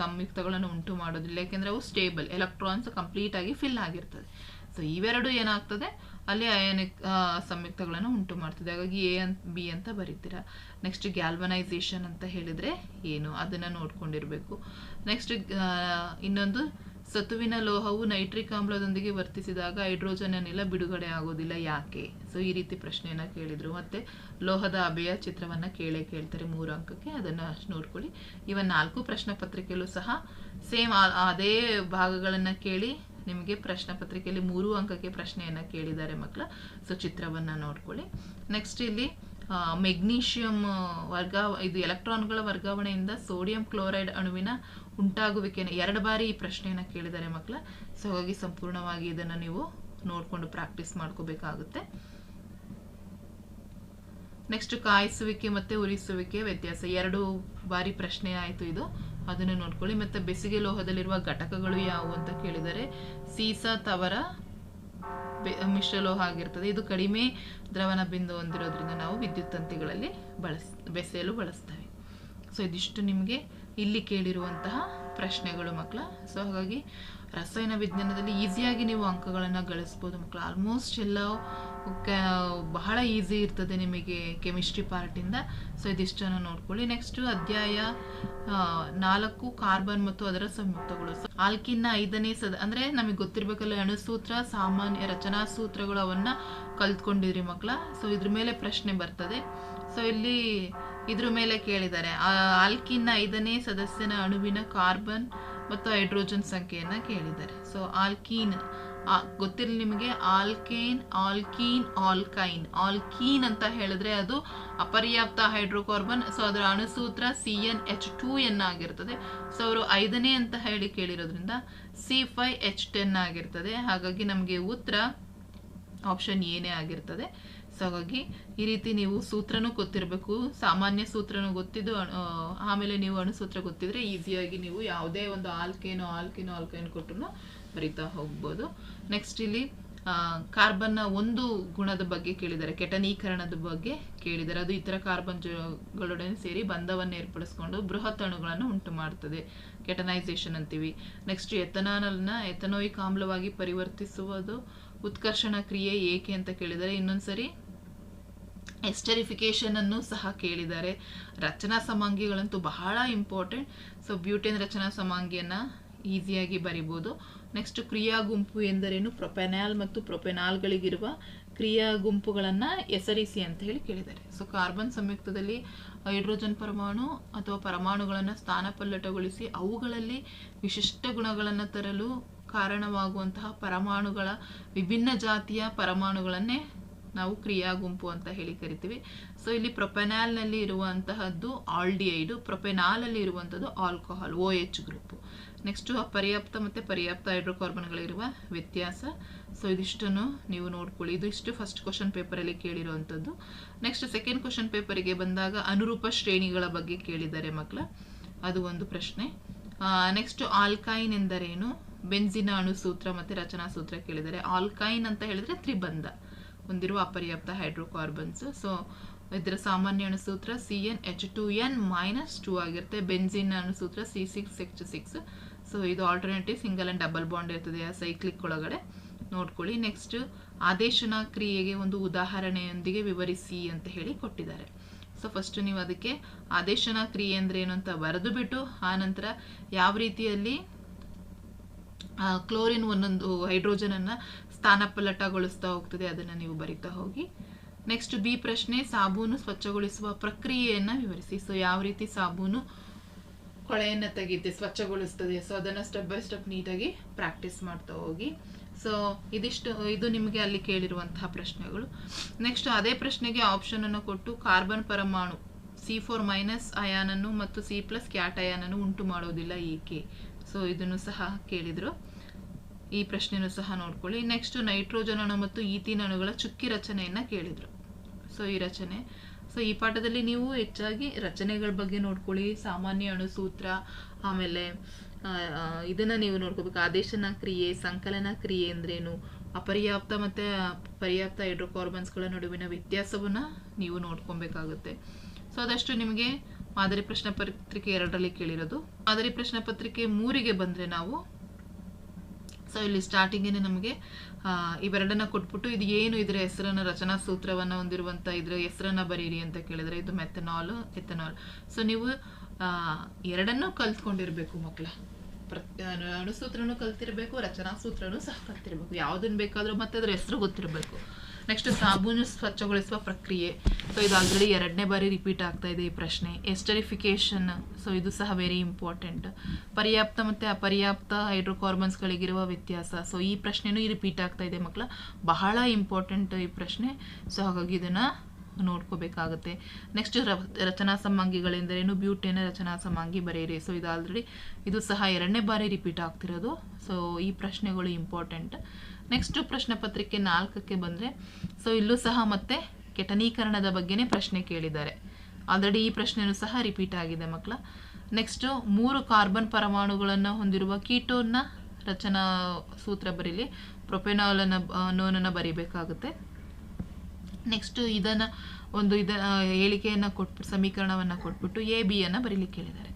ಸಂಯುಕ್ತಗಳನ್ನು ಉಂಟು ಮಾಡೋದಿಲ್ಲ. ಯಾಕೆಂದ್ರೆ ಅವು ಸ್ಟೇಬಲ್ ಎಲೆಕ್ಟ್ರಾನ್ಸ್ ಕಂಪ್ಲೀಟ್ ಆಗಿ ಫಿಲ್ ಆಗಿರ್ತದೆ. ಸೊ ಇವೆರಡು ಏನಾಗ್ತದೆ? ಅಲ್ಲಿ ಅಯಾನಿಕ್ ಸಂಯುಕ್ತಗಳನ್ನು ಉಂಟು ಮಾಡ್ತದೆ. ಹಾಗಾಗಿ ಎ ಅಂತ ಬಿ ಅಂತ ಬರೀತೀರಾ. ನೆಕ್ಸ್ಟ್ ಗ್ಯಾಲ್ವನೈಸೇಷನ್ ಅಂತ ಹೇಳಿದ್ರೆ ಏನು? ಅದನ್ನ ನೋಡ್ಕೊಂಡಿರ್ಬೇಕು. ನೆಕ್ಸ್ಟ್ ಇನ್ನೊಂದು ಸತುವಿನ ಲೋಹವು ನೈಟ್ರಿಕ್ ಆಮ್ಲದೊಂದಿಗೆ ವರ್ತಿಸಿದಾಗ ಹೈಡ್ರೋಜನ್ ಅನಿಲ ಬಿಡುಗಡೆ ಆಗೋದಿಲ್ಲ ಯಾಕೆ? ಸೊ, ಈ ರೀತಿ ಪ್ರಶ್ನೆಯನ್ನ ಕೇಳಿದ್ರು. ಮತ್ತೆ ಲೋಹದ ಅಭಯ ಚಿತ್ರವನ್ನ ಕೇಳೇ ಕೇಳ್ತಾರೆ ಮೂರು ಅಂಕಕ್ಕೆ. ಅದನ್ನ ನೋಡ್ಕೊಳ್ಳಿ. ಇವನ್ ನಾಲ್ಕು ಪ್ರಶ್ನೆ ಪತ್ರಿಕೆಯಲ್ಲೂ ಸಹ ಸೇಮ್ ಅದೇ ಭಾಗಗಳನ್ನ ಕೇಳಿ ನಿಮಗೆ ಪ್ರಶ್ನೆ ಪತ್ರಿಕೆಯಲ್ಲಿ ಮೂರು ಅಂಕಕ್ಕೆ ಪ್ರಶ್ನೆಯನ್ನ ಕೇಳಿದ್ದಾರೆ ಮಕ್ಕಳ ಸೊ, ಚಿತ್ರವನ್ನ ನೋಡ್ಕೊಳ್ಳಿ. ನೆಕ್ಸ್ಟ್ ಇಲ್ಲಿ ಮೆಗ್ನೀಷಿಯಂ ವರ್ಗಾವ, ಇದು ಎಲೆಕ್ಟ್ರಾನ್ಗಳ ವರ್ಗಾವಣೆಯಿಂದ ಸೋಡಿಯಂ ಕ್ಲೋರೈಡ್ ಅಣುವಿನ ಉಂಟಾಗುವಿಕೆನ ಎರಡು ಬಾರಿ ಈ ಪ್ರಶ್ನೆಯನ್ನ ಕೇಳಿದ್ದಾರೆ ಮಕ್ಕಳ. ಸೊ ಹಾಗಾಗಿ ಸಂಪೂರ್ಣವಾಗಿ ಇದನ್ನು ನೀವು ನೋಡ್ಕೊಂಡು ಪ್ರಾಕ್ಟೀಸ್ ಮಾಡ್ಕೋಬೇಕಾಗುತ್ತೆ. ನೆಕ್ಸ್ಟ್ ಕಾಯಿಸುವಿಕೆ ಮತ್ತೆ ಉರಿಸುವಿಕೆ ವ್ಯತ್ಯಾಸ. ಎರಡು ಬಾರಿ ಪ್ರಶ್ನೆ ಆಯಿತು ಇದು. ಅದನ್ನು ನೋಡ್ಕೊಳ್ಳಿ. ಮತ್ತೆ ಬೆಸಿಗೆ ಲೋಹದಲ್ಲಿರುವ ಘಟಕಗಳು ಯಾವುವು ಅಂತ ಕೇಳಿದರೆ, ಸೀಸ ತವರ ಮಿಶ್ರ ಮಿಶ್ರಲೋಹ ಆಗಿರ್ತದೆ. ಇದು ಕಡಿಮೆ ದ್ರವಣ ಬಿಂದು ಹೊಂದಿರೋದ್ರಿಂದ ನಾವು ವಿದ್ಯುತ್ ತಂತಿಗಳಲ್ಲಿ ಬಳಸ್, ಬೆಸೆಯಲು ಬಳಸ್ತೇವೆ. ಸೊ ಇದಿಷ್ಟು ನಿಮಗೆ ಇಲ್ಲಿ ಕೇಳಿರುವಂತಹ ಪ್ರಶ್ನೆಗಳು ಮಕ್ಕಳ. ಸೊ ಹಾಗಾಗಿ ರಸಾಯನ ವಿಜ್ಞಾನದಲ್ಲಿ ಈಸಿಯಾಗಿ ನೀವು ಅಂಕಗಳನ್ನು ಗಳಿಸ್ಬೋದು ಮಕ್ಕಳು. ಆಲ್ಮೋಸ್ಟ್ ಎಲ್ಲ ಬಹಳ ಈಸಿ ಇರ್ತದೆ ನಿಮಗೆ ಕೆಮಿಸ್ಟ್ರಿ ಪಾರ್ಟಿಂದ ಸೊ ಇದಿಷ್ಟನ್ನು ನೋಡ್ಕೊಳ್ಳಿ. ನೆಕ್ಸ್ಟ್ ಅಧ್ಯಾಯ ನಾಲ್ಕು ಕಾರ್ಬನ್ ಮತ್ತು ಅದರ ಸಂಯುಕ್ತಗಳು. ಆಲ್ಕಿನ್ನ ಐದನೇ ಸದ, ಅಂದರೆ ನಮಗೆ ಗೊತ್ತಿರಬೇಕಲ್ಲ ಅಣುಸೂತ್ರ ಸಾಮಾನ್ಯ ರಚನಾ ಸೂತ್ರಗಳು ಅವನ್ನ ಕಲ್ತ್ಕೊಂಡಿದ್ರಿ ಮಕ್ಕಳ. ಸೊ ಇದ್ರ ಮೇಲೆ ಪ್ರಶ್ನೆ ಬರ್ತದೆ. ಸೊ ಇಲ್ಲಿ ಇದ್ರ ಮೇಲೆ ಕೇಳಿದ್ದಾರೆ. ಆಲ್ಕಿನ್ನ ಐದನೇ ಸದಸ್ಯನ ಅಣುವಿನ ಕಾರ್ಬನ್ ಮತ್ತು ಹೈಡ್ರೋಜನ್ ಸಂಖ್ಯೆಯನ್ನು ಕೇಳಿದ್ದಾರೆ. ಸೊ ಆಲ್ಕೀನ್ ಗೊತ್ತಿರಲಿ ನಿಮಗೆ? Alkane, alkene, alkyne. ಆಲ್ಕೀನ್ ಅಂತ ಹೇಳಿದ್ರೆ ಅದು ಅಪರ್ಯಾಪ್ತ ಹೈಡ್ರೋಕಾರ್ಬನ್, ಸೊ ಅದರ ಅಣುಸೂತ್ರ C N H two N ಆಗಿರ್ತದೆ. ಸೊ ಅವರು ಐದನೇ ಅಂತ ಹೇಳಿ ಕೇಳಿರೋದ್ರಿಂದ ಸಿ ಫೈ ಎಚ್ ಟೆನ್ ಆಗಿರ್ತದೆ. ಹಾಗಾಗಿ ನಮಗೆ ಉತ್ತರ ಆಪ್ಷನ್ ಏನೇ ಆಗಿರ್ತದೆ. ಸೊ ಹಾಗಾಗಿ ಈ ರೀತಿ ನೀವು ಸೂತ್ರನೂ ಗೊತ್ತಿರಬೇಕು. ಸಾಮಾನ್ಯ ಸೂತ್ರನೂ ಗೊತ್ತಿದ್ದು ಆಮೇಲೆ ನೀವು ಅಣುಸೂತ್ರ ಗೊತ್ತಿದ್ರೆ ಈಸಿಯಾಗಿ ನೀವು ಯಾವುದೇ ಒಂದು ಆಲ್ಕೇನೋ ಆಲ್ಕೇನೋ, ಆಲ್ಕೈನ್ ಕೊಟ್ಟರು ಬರಿತಾ ಹೋಗ್ಬೋದು. ನೆಕ್ಸ್ಟ್ ಇಲ್ಲಿ ಕಾರ್ಬನ್ನ ಒಂದು ಗುಣದ ಬಗ್ಗೆ ಕೇಳಿದ್ದಾರೆ. ಕೆಟನೀಕರಣದ ಬಗ್ಗೆ ಕೇಳಿದ್ದಾರೆ. ಅದು ಇತರ ಕಾರ್ಬನ್ ಗಳೊಡನೆ ಸೇರಿ ಬಂಧವನ್ನು ಏರ್ಪಡಿಸ್ಕೊಂಡು ಬೃಹತ್ ಅಣುಗಳನ್ನು ಉಂಟು ಮಾಡ್ತದೆ. ಕೆಟನೈಸೇಷನ್ ಅಂತೀವಿ. ನೆಕ್ಸ್ಟ್ ಎಥನಾನಲ್ನ ಎಥನೋಯಿಕ್ ಆಮ್ಲವಾಗಿ ಪರಿವರ್ತಿಸುವುದು, ಉತ್ಕರ್ಷಣ ಕ್ರಿಯೆ ಏಕೆ ಅಂತ ಕೇಳಿದರೆ ಇನ್ನೊಂದ್ಸರಿ ಎಸ್ಟರಿಫಿಕೇಶನ್ ಅನ್ನು ಸಹ ಕೇಳಿದ್ದಾರೆ. ರಚನಾ ಸಮಾಂಗಿಗಳಂತೂ ಬಹಳ ಇಂಪಾರ್ಟೆಂಟ್ ಸೊ ಬ್ಯೂಟೇನ್ ರಚನಾ ಸಮಾಂಗಿಯನ್ನ ಈಸಿಯಾಗಿ ಬರಿಬೋದು. ನೆಕ್ಸ್ಟ್ ಕ್ರಿಯಾ ಗುಂಪು ಎಂದರೇನು? ಪ್ರೊಪೆನಾಲ್ ಮತ್ತು ಪ್ರೊಪೆನಾಲ್ಗಳಿಗಿರುವ ಕ್ರಿಯಾ ಗುಂಪುಗಳನ್ನು ಹೆಸರಿಸಿ ಅಂತ ಹೇಳಿ ಕೇಳಿದ್ದಾರೆ. ಸೊ ಕಾರ್ಬನ್ ಸಂಯುಕ್ತದಲ್ಲಿ ಹೈಡ್ರೋಜನ್ ಪರಮಾಣು ಅಥವಾ ಪರಮಾಣುಗಳನ್ನು ಸ್ಥಾನಪಲ್ಲಟಗೊಳಿಸಿ ಅವುಗಳಲ್ಲಿ ವಿಶಿಷ್ಟ ಗುಣಗಳನ್ನು ತರಲು ಕಾರಣವಾಗುವಂತಹ ಪರಮಾಣುಗಳ ವಿಭಿನ್ನ ಜಾತಿಯ ಪರಮಾಣುಗಳನ್ನೇ ನಾವು ಕ್ರಿಯಾ ಗುಂಪು ಅಂತ ಹೇಳಿ ಕರಿತೀವಿ. ಸೊ ಇಲ್ಲಿ ಪ್ರೊಪೆನಾಲ್ನಲ್ಲಿ ಇರುವಂತಹದ್ದು ಆಲ್ಡಿಹೈಡು ಪ್ರೊಪೆನಾಲಲ್ಲಿ ಇರುವಂಥದ್ದು alcohol, O H group. Next ಅಪರ್ಯಾಪ್ತ ಮತ್ತು ಪರ್ಯಾಪ್ತ ಹೈಡ್ರೋಕಾರ್ಬನ್ಗಳಿರುವ ವ್ಯತ್ಯಾಸ. ಸೊ ಇದಿಷ್ಟನ್ನು ನೀವು ನೋಡ್ಕೊಳ್ಳಿ. ಇದು ಇಷ್ಟು ಫಸ್ಟ್ ಕ್ವಶನ್ ಪೇಪರಲ್ಲಿ ಕೇಳಿರುವಂಥದ್ದು ನೆಕ್ಸ್ಟ್ ಸೆಕೆಂಡ್ ಕ್ವಶನ್ ಪೇಪರಿಗೆ ಬಂದಾಗ ಅನುರೂಪ ಶ್ರೇಣಿಗಳ ಬಗ್ಗೆ ಕೇಳಿದ್ದಾರೆ ಮಕ್ಕಳ, ಅದು ಒಂದು ಪ್ರಶ್ನೆ. ನೆಕ್ಸ್ಟ್ ಆಲ್ಕೈನ್ ಎಂದರೇನು? ಬೆನ್ಸಿನ ಅಣುಸೂತ್ರ ಮತ್ತು ರಚನಾ ಸೂತ್ರ ಕೇಳಿದ್ದಾರೆ ಆಲ್ಕೈನ್ ಅಂತ ಹೇಳಿದ್ರೆ ತ್ರಿಬಂಧ. ಹೊಂದಿರುವ ಅಪರ್ಯಾಪ್ತ ಹೈಡ್ರೋಕಾರ್ಬನ್ಸ್. ಸೊ ಇದರ ಸಾಮಾನ್ಯ ಅಣುಸೂತ್ರ C N H two N minus two ಆಗಿರುತ್ತೆ benzene ಅಣುಸೂತ್ರ C six H six so ಇದು alternative single and double bond ಇರ್ತದೆ ಆ ಸೈಕ್ಲಿಕ್ ಒಳಗಡೆ. ನೋಡ್ಕೊಳ್ಳಿ. ನೆಕ್ಸ್ಟ್ ಆದೇಶನ ಕ್ರಿಯೆಗೆ ಒಂದು ಉದಾಹರಣೆಯೊಂದಿಗೆ ವಿವರಿಸಿ ಅಂತ ಹೇಳಿ ಕೊಟ್ಟಿದ್ದಾರೆ. ಸೊ ಫಸ್ಟ್ ನೀವು ಅದಕ್ಕೆ ಆದೇಶನ ಕ್ರಿಯೆ ಅಂದರೆ ಏನು ಅಂತ ಬರೆದು ಬಿಟ್ಟು ಆನಂತರ ನಂತರ ಯಾವ ರೀತಿಯಲ್ಲಿ ಕ್ಲೋರಿನ್ ಒಂದೊಂದು ಹೈಡ್ರೋಜನ್ ಅನ್ನ ಸ್ಥಾನಪಲ್ಲಟಗೊಳಿಸ್ತಾ ಹೋಗ್ತದೆ, ಅದನ್ನ ನೀವು ಬರಿತಾ ಹೋಗಿ. ನೆಕ್ಸ್ಟ್ ಬಿ ಪ್ರಶ್ನೆ, ಸಾಬೂನು ಸ್ವಚ್ಛಗೊಳಿಸುವ ಪ್ರಕ್ರಿಯೆಯನ್ನು ವಿವರಿಸಿ. ಸೊ ಯಾವ ರೀತಿ ಸಾಬೂನು ಕೊಳೆಯನ್ನು ತೆಗೆಯುತ್ತೆ, ಸ್ವಚ್ಛಗೊಳಿಸ್ತದೆ. ಸೊ ಅದನ್ನ ಸ್ಟೆಪ್ ಬೈ ಸ್ಟೆಪ್ ನೀಟಾಗಿ ಪ್ರಾಕ್ಟೀಸ್ ಮಾಡ್ತಾ ಹೋಗಿ. ಸೊ ಇದಿಷ್ಟು, ಇದು ನಿಮಗೆ ಅಲ್ಲಿ ಕೇಳಿರುವಂತಹ ಪ್ರಶ್ನೆಗಳು. ನೆಕ್ಸ್ಟ್ ಅದೇ ಪ್ರಶ್ನೆಗೆ ಆಪ್ಷನ್ ಅನ್ನು ಕೊಟ್ಟು ಕಾರ್ಬನ್ ಪರಮಾಣು ಸಿ ಫೋರ್ ಮೈನಸ್ ಅಯಾನನ್ನು ಮತ್ತು ಸಿ ಪ್ಲಸ್ ಕ್ಯಾಟ್ ಅಯಾನನ್ನು ಉಂಟು ಮಾಡೋದಿಲ್ಲ, ಏಕೆ? ಸೊ ಇದನ್ನು ಸಹ ಕೇಳಿದ್ರು. ಈ ಪ್ರಶ್ನೆನೂ ಸಹ ನೋಡ್ಕೊಳ್ಳಿ. ನೆಕ್ಸ್ಟ್ ನೈಟ್ರೋಜನ್ ಅಣು ಮತ್ತು ಈಥಿನ್ ಅಣುಗಳ ಚುಕ್ಕಿ ರಚನೆಯನ್ನ ಕೇಳಿದ್ರು. ಸೊ ಈ ರಚನೆ. ಸೊ ಈ ಪಾಠದಲ್ಲಿ ನೀವು ಹೆಚ್ಚಾಗಿ ರಚನೆಗಳ ಬಗ್ಗೆ ನೋಡ್ಕೊಳ್ಳಿ. ಸಾಮಾನ್ಯ ಅಣುಸೂತ್ರ ಆಮೇಲೆ ಇದನ್ನ ನೀವು ನೋಡ್ಕೋಬೇಕು. ಆದೇಶನ ಕ್ರಿಯೆ, ಸಂಕಲನ ಕ್ರಿಯೆ ಅಂದ್ರೇನು? ಅಪರ್ಯಾಪ್ತ ಮತ್ತೆ ಪರ್ಯಾಪ್ತ ಹೈಡ್ರೋಕಾರ್ಬನ್ಸ್ಗಳ ನಡುವಿನ ವ್ಯತ್ಯಾಸವನ್ನ ನೀವು ನೋಡ್ಕೊಬೇಕಾಗುತ್ತೆ. ಸೊ ಅದಷ್ಟು ನಿಮಗೆ ಮಾದರಿ ಪ್ರಶ್ನೆ ಪತ್ರಿಕೆ ಎರಡರಲ್ಲಿ ಕೇಳಿರೋದು. ಮಾದರಿ ಪ್ರಶ್ನೆ ಪತ್ರಿಕೆ ಮೂರಿಗೆ ಬಂದ್ರೆ ನಾವು ಸೊ ಇಲ್ಲಿ ಸ್ಟಾರ್ಟಿಂಗೇನೆ ನಮಗೆ ಇವೆರಡನ್ನ ಕೊಟ್ಬಿಟ್ಟು ಇದು ಏನು ಇದರ ಹೆಸರನ್ನ ರಚನಾ ಸೂತ್ರವನ್ನ ಹೊಂದಿರುವಂತ ಇದ್ರ ಹೆಸರನ್ನ ಬರೀರಿ ಅಂತ ಕೇಳಿದ್ರೆ ಇದು ಮೆಥನಾಲ್ ಎಥನಾಲ್ ಸೊ ನೀವು ಎರಡನ್ನೂ ಕಲ್ತ್ಕೊಂಡಿರ್ಬೇಕು ಮಕ್ಕಳ ಅಣುಸೂತ್ರನೂ ಕಲ್ತಿರ್ಬೇಕು, ರಚನಾ ಸೂತ್ರನೂ ಸಹ ಕಲ್ತಿರ್ಬೇಕು. ಯಾವ್ದನ್ನ ಬೇಕಾದ್ರೂ ಮತ್ತೆ ಅದ್ರ ಹೆಸರು ಗೊತ್ತಿರಬೇಕು. ನೆಕ್ಸ್ಟ್ ಸಾಬೂನು ಸ್ವಚ್ಛಗೊಳಿಸುವ ಪ್ರಕ್ರಿಯೆ. ಸೊ ಇದು ಆಲ್ರೆಡಿ ಎರಡನೇ ಬಾರಿ ರಿಪೀಟ್ ಆಗ್ತಾ ಇದೆ ಈ ಪ್ರಶ್ನೆ. ಎಸ್ಟರಿಫಿಕೇಶನ್ ಸೊ ಇದು ಸಹ ವೆರಿ ಇಂಪಾರ್ಟೆಂಟ್ ಪರ್ಯಾಪ್ತ ಮತ್ತು ಅಪರ್ಯಾಪ್ತ ಹೈಡ್ರೋಕಾರ್ಬನ್ಸ್ಗಳಿಗಿರುವ ವ್ಯತ್ಯಾಸ. ಸೊ ಈ ಪ್ರಶ್ನೆನೂ ರಿಪೀಟ್ ಆಗ್ತಾ ಇದೆ ಮಕ್ಕಳ. ಬಹಳ ಇಂಪಾರ್ಟೆಂಟ್ ಈ ಪ್ರಶ್ನೆ. ಸೊ ಹಾಗಾಗಿ ಇದನ್ನು ನೋಡ್ಕೋಬೇಕಾಗುತ್ತೆ. ನೆಕ್ಸ್ಟ್ ರಚನಾ ಸಮಾಂಗಿಗಳೆಂದರೇನು? ಬ್ಯೂಟಿಯನ್ನು ರಚನಾ ಸಮಾಂಗಿ ಬರೆಯಿರಿ. ಸೊ ಇದು ಆಲ್ರೆಡಿ ಇದು ಸಹ ಎರಡನೇ ಬಾರಿ ರಿಪೀಟ್ ಆಗ್ತಿರೋದು. ಸೊ ಈ ಪ್ರಶ್ನೆಗಳು ಇಂಪಾರ್ಟೆಂಟ್ ನೆಕ್ಸ್ಟ್ ಪ್ರಶ್ನೆ ಪತ್ರಿಕೆ ನಾಲ್ಕಕ್ಕೆ ಬಂದರೆ ಸೊ ಇಲ್ಲೂ ಸಹ ಮತ್ತೆ ಕೆಟನೀಕರಣದ ಬಗ್ಗೆನೇ ಪ್ರಶ್ನೆ ಕೇಳಿದ್ದಾರೆ. ಆಲ್ರೆಡಿ ಈ ಪ್ರಶ್ನೆನೂ ಸಹ ರಿಪೀಟ್ ಆಗಿದೆ ಮಕ್ಕಳ. ನೆಕ್ಸ್ಟ್ ಮೂರು ಕಾರ್ಬನ್ ಪರಮಾಣುಗಳನ್ನು ಹೊಂದಿರುವ ಕೀಟೋನ್ನ ರಚನಾ ಸೂತ್ರ ಬರೀಲಿ, ಪ್ರೊಪೆನಾಲನ್ನು ನೋನನ್ನು ಬರೀಬೇಕಾಗುತ್ತೆ. ನೆಕ್ಸ್ಟ್ ಇದನ್ನು ಒಂದು ಇದ ಹೇಳಿಕೆಯನ್ನು ಕೊಟ್ಬಿಟ್ಟು ಸಮೀಕರಣವನ್ನು ಕೊಟ್ಬಿಟ್ಟು ಎ ಬಿಯನ್ನು ಬರೀಲಿಕ್ಕೆ ಹೇಳಿದ್ದಾರೆ.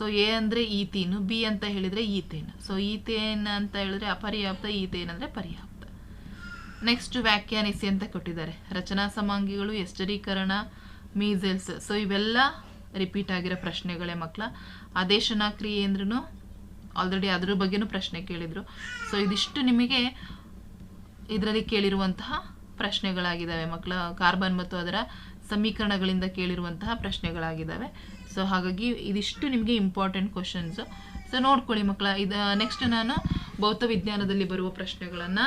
ಸೊ ಎ ಅಂದರೆ ಈತೀನು ಬಿ ಅಂತ ಹೇಳಿದ್ರೆ ಈತೇನ್. ಸೊ ಈತೇನ್ ಅಂತ ಹೇಳಿದ್ರೆ ಅಪರ್ಯಾಪ್ತ, ಈತೇನ್ ಅಂದ್ರೆ ಪರ್ಯಾಪ್ತ. ನೆಕ್ಸ್ಟ್ ವ್ಯಾಖ್ಯಾನಿಸಿ ಅಂತ ಕೊಟ್ಟಿದ್ದಾರೆ. ರಚನಾ ಸಮಾಂಗಿಗಳು ಎಸ್ಟರೀಕರಣ ಮೀಸೆಲ್ಸ್. ಸೊ ಇವೆಲ್ಲ ರಿಪೀಟ್ ಆಗಿರೋ ಪ್ರಶ್ನೆಗಳೇ ಮಕ್ಕಳ ಆದೇಶನ ಕ್ರಿಯೆ ಅಂದ್ರೂ ಆಲ್ರೆಡಿ ಅದ್ರ ಬಗ್ಗೆನೂ ಪ್ರಶ್ನೆ ಕೇಳಿದ್ರು. ಸೊ ಇದಿಷ್ಟು ನಿಮಗೆ ಇದರಲ್ಲಿ ಕೇಳಿರುವಂತಹ ಪ್ರಶ್ನೆಗಳಾಗಿದ್ದಾವೆ ಮಕ್ಕಳ ಕಾರ್ಬನ್ ಮತ್ತು ಅದರ ಸಮೀಕರಣಗಳಿಂದ ಕೇಳಿರುವಂತಹ ಪ್ರಶ್ನೆಗಳಾಗಿದ್ದಾವೆ. ಸೊ ಹಾಗಾಗಿ ಇದಿಷ್ಟು ನಿಮಗೆ ಇಂಪಾರ್ಟೆಂಟ್ ಕ್ವಶನ್ಸ್ ಸೊ ನೋಡ್ಕೊಳ್ಳಿ ಮಕ್ಕಳ, ಇದು ನೆಕ್ಸ್ಟ್ ನಾನು ಭೌತ ವಿಜ್ಞಾನದಲ್ಲಿ ಬರುವ ಪ್ರಶ್ನೆಗಳನ್ನು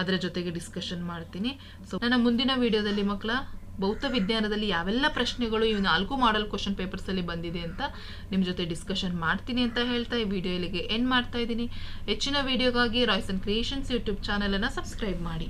ಅದರ ಜೊತೆಗೆ ಡಿಸ್ಕಷನ್ ಮಾಡ್ತೀನಿ. ಸೊ ನನ್ನ ಮುಂದಿನ ವಿಡಿಯೋದಲ್ಲಿ ಮಕ್ಕಳ, ಭೌತ ವಿಜ್ಞಾನದಲ್ಲಿ ಯಾವೆಲ್ಲ ಪ್ರಶ್ನೆಗಳು ಈ ನಾಲ್ಕು ಮಾಡಲ್ ಕ್ವಶನ್ ಪೇಪರ್ಸಲ್ಲಿ ಬಂದಿದೆ ಅಂತ ನಿಮ್ಮ ಜೊತೆ ಡಿಸ್ಕಷನ್ ಮಾಡ್ತೀನಿ ಅಂತ ಹೇಳ್ತಾ ಈ ವಿಡಿಯೋ ಇಲ್ಲಿಗೆ ಎಂಡ್ ಮಾಡ್ತಾ ಇದ್ದೀನಿ. ಹೆಚ್ಚಿನ ವಿಡಿಯೋಗಾಗಿ ರಾಯ್ಸನ್ ಕ್ರಿಯೇಷನ್ಸ್ ಯೂಟ್ಯೂಬ್ ಚಾನಲನ್ನು ಸಬ್ಸ್ಕ್ರೈಬ್ ಮಾಡಿ.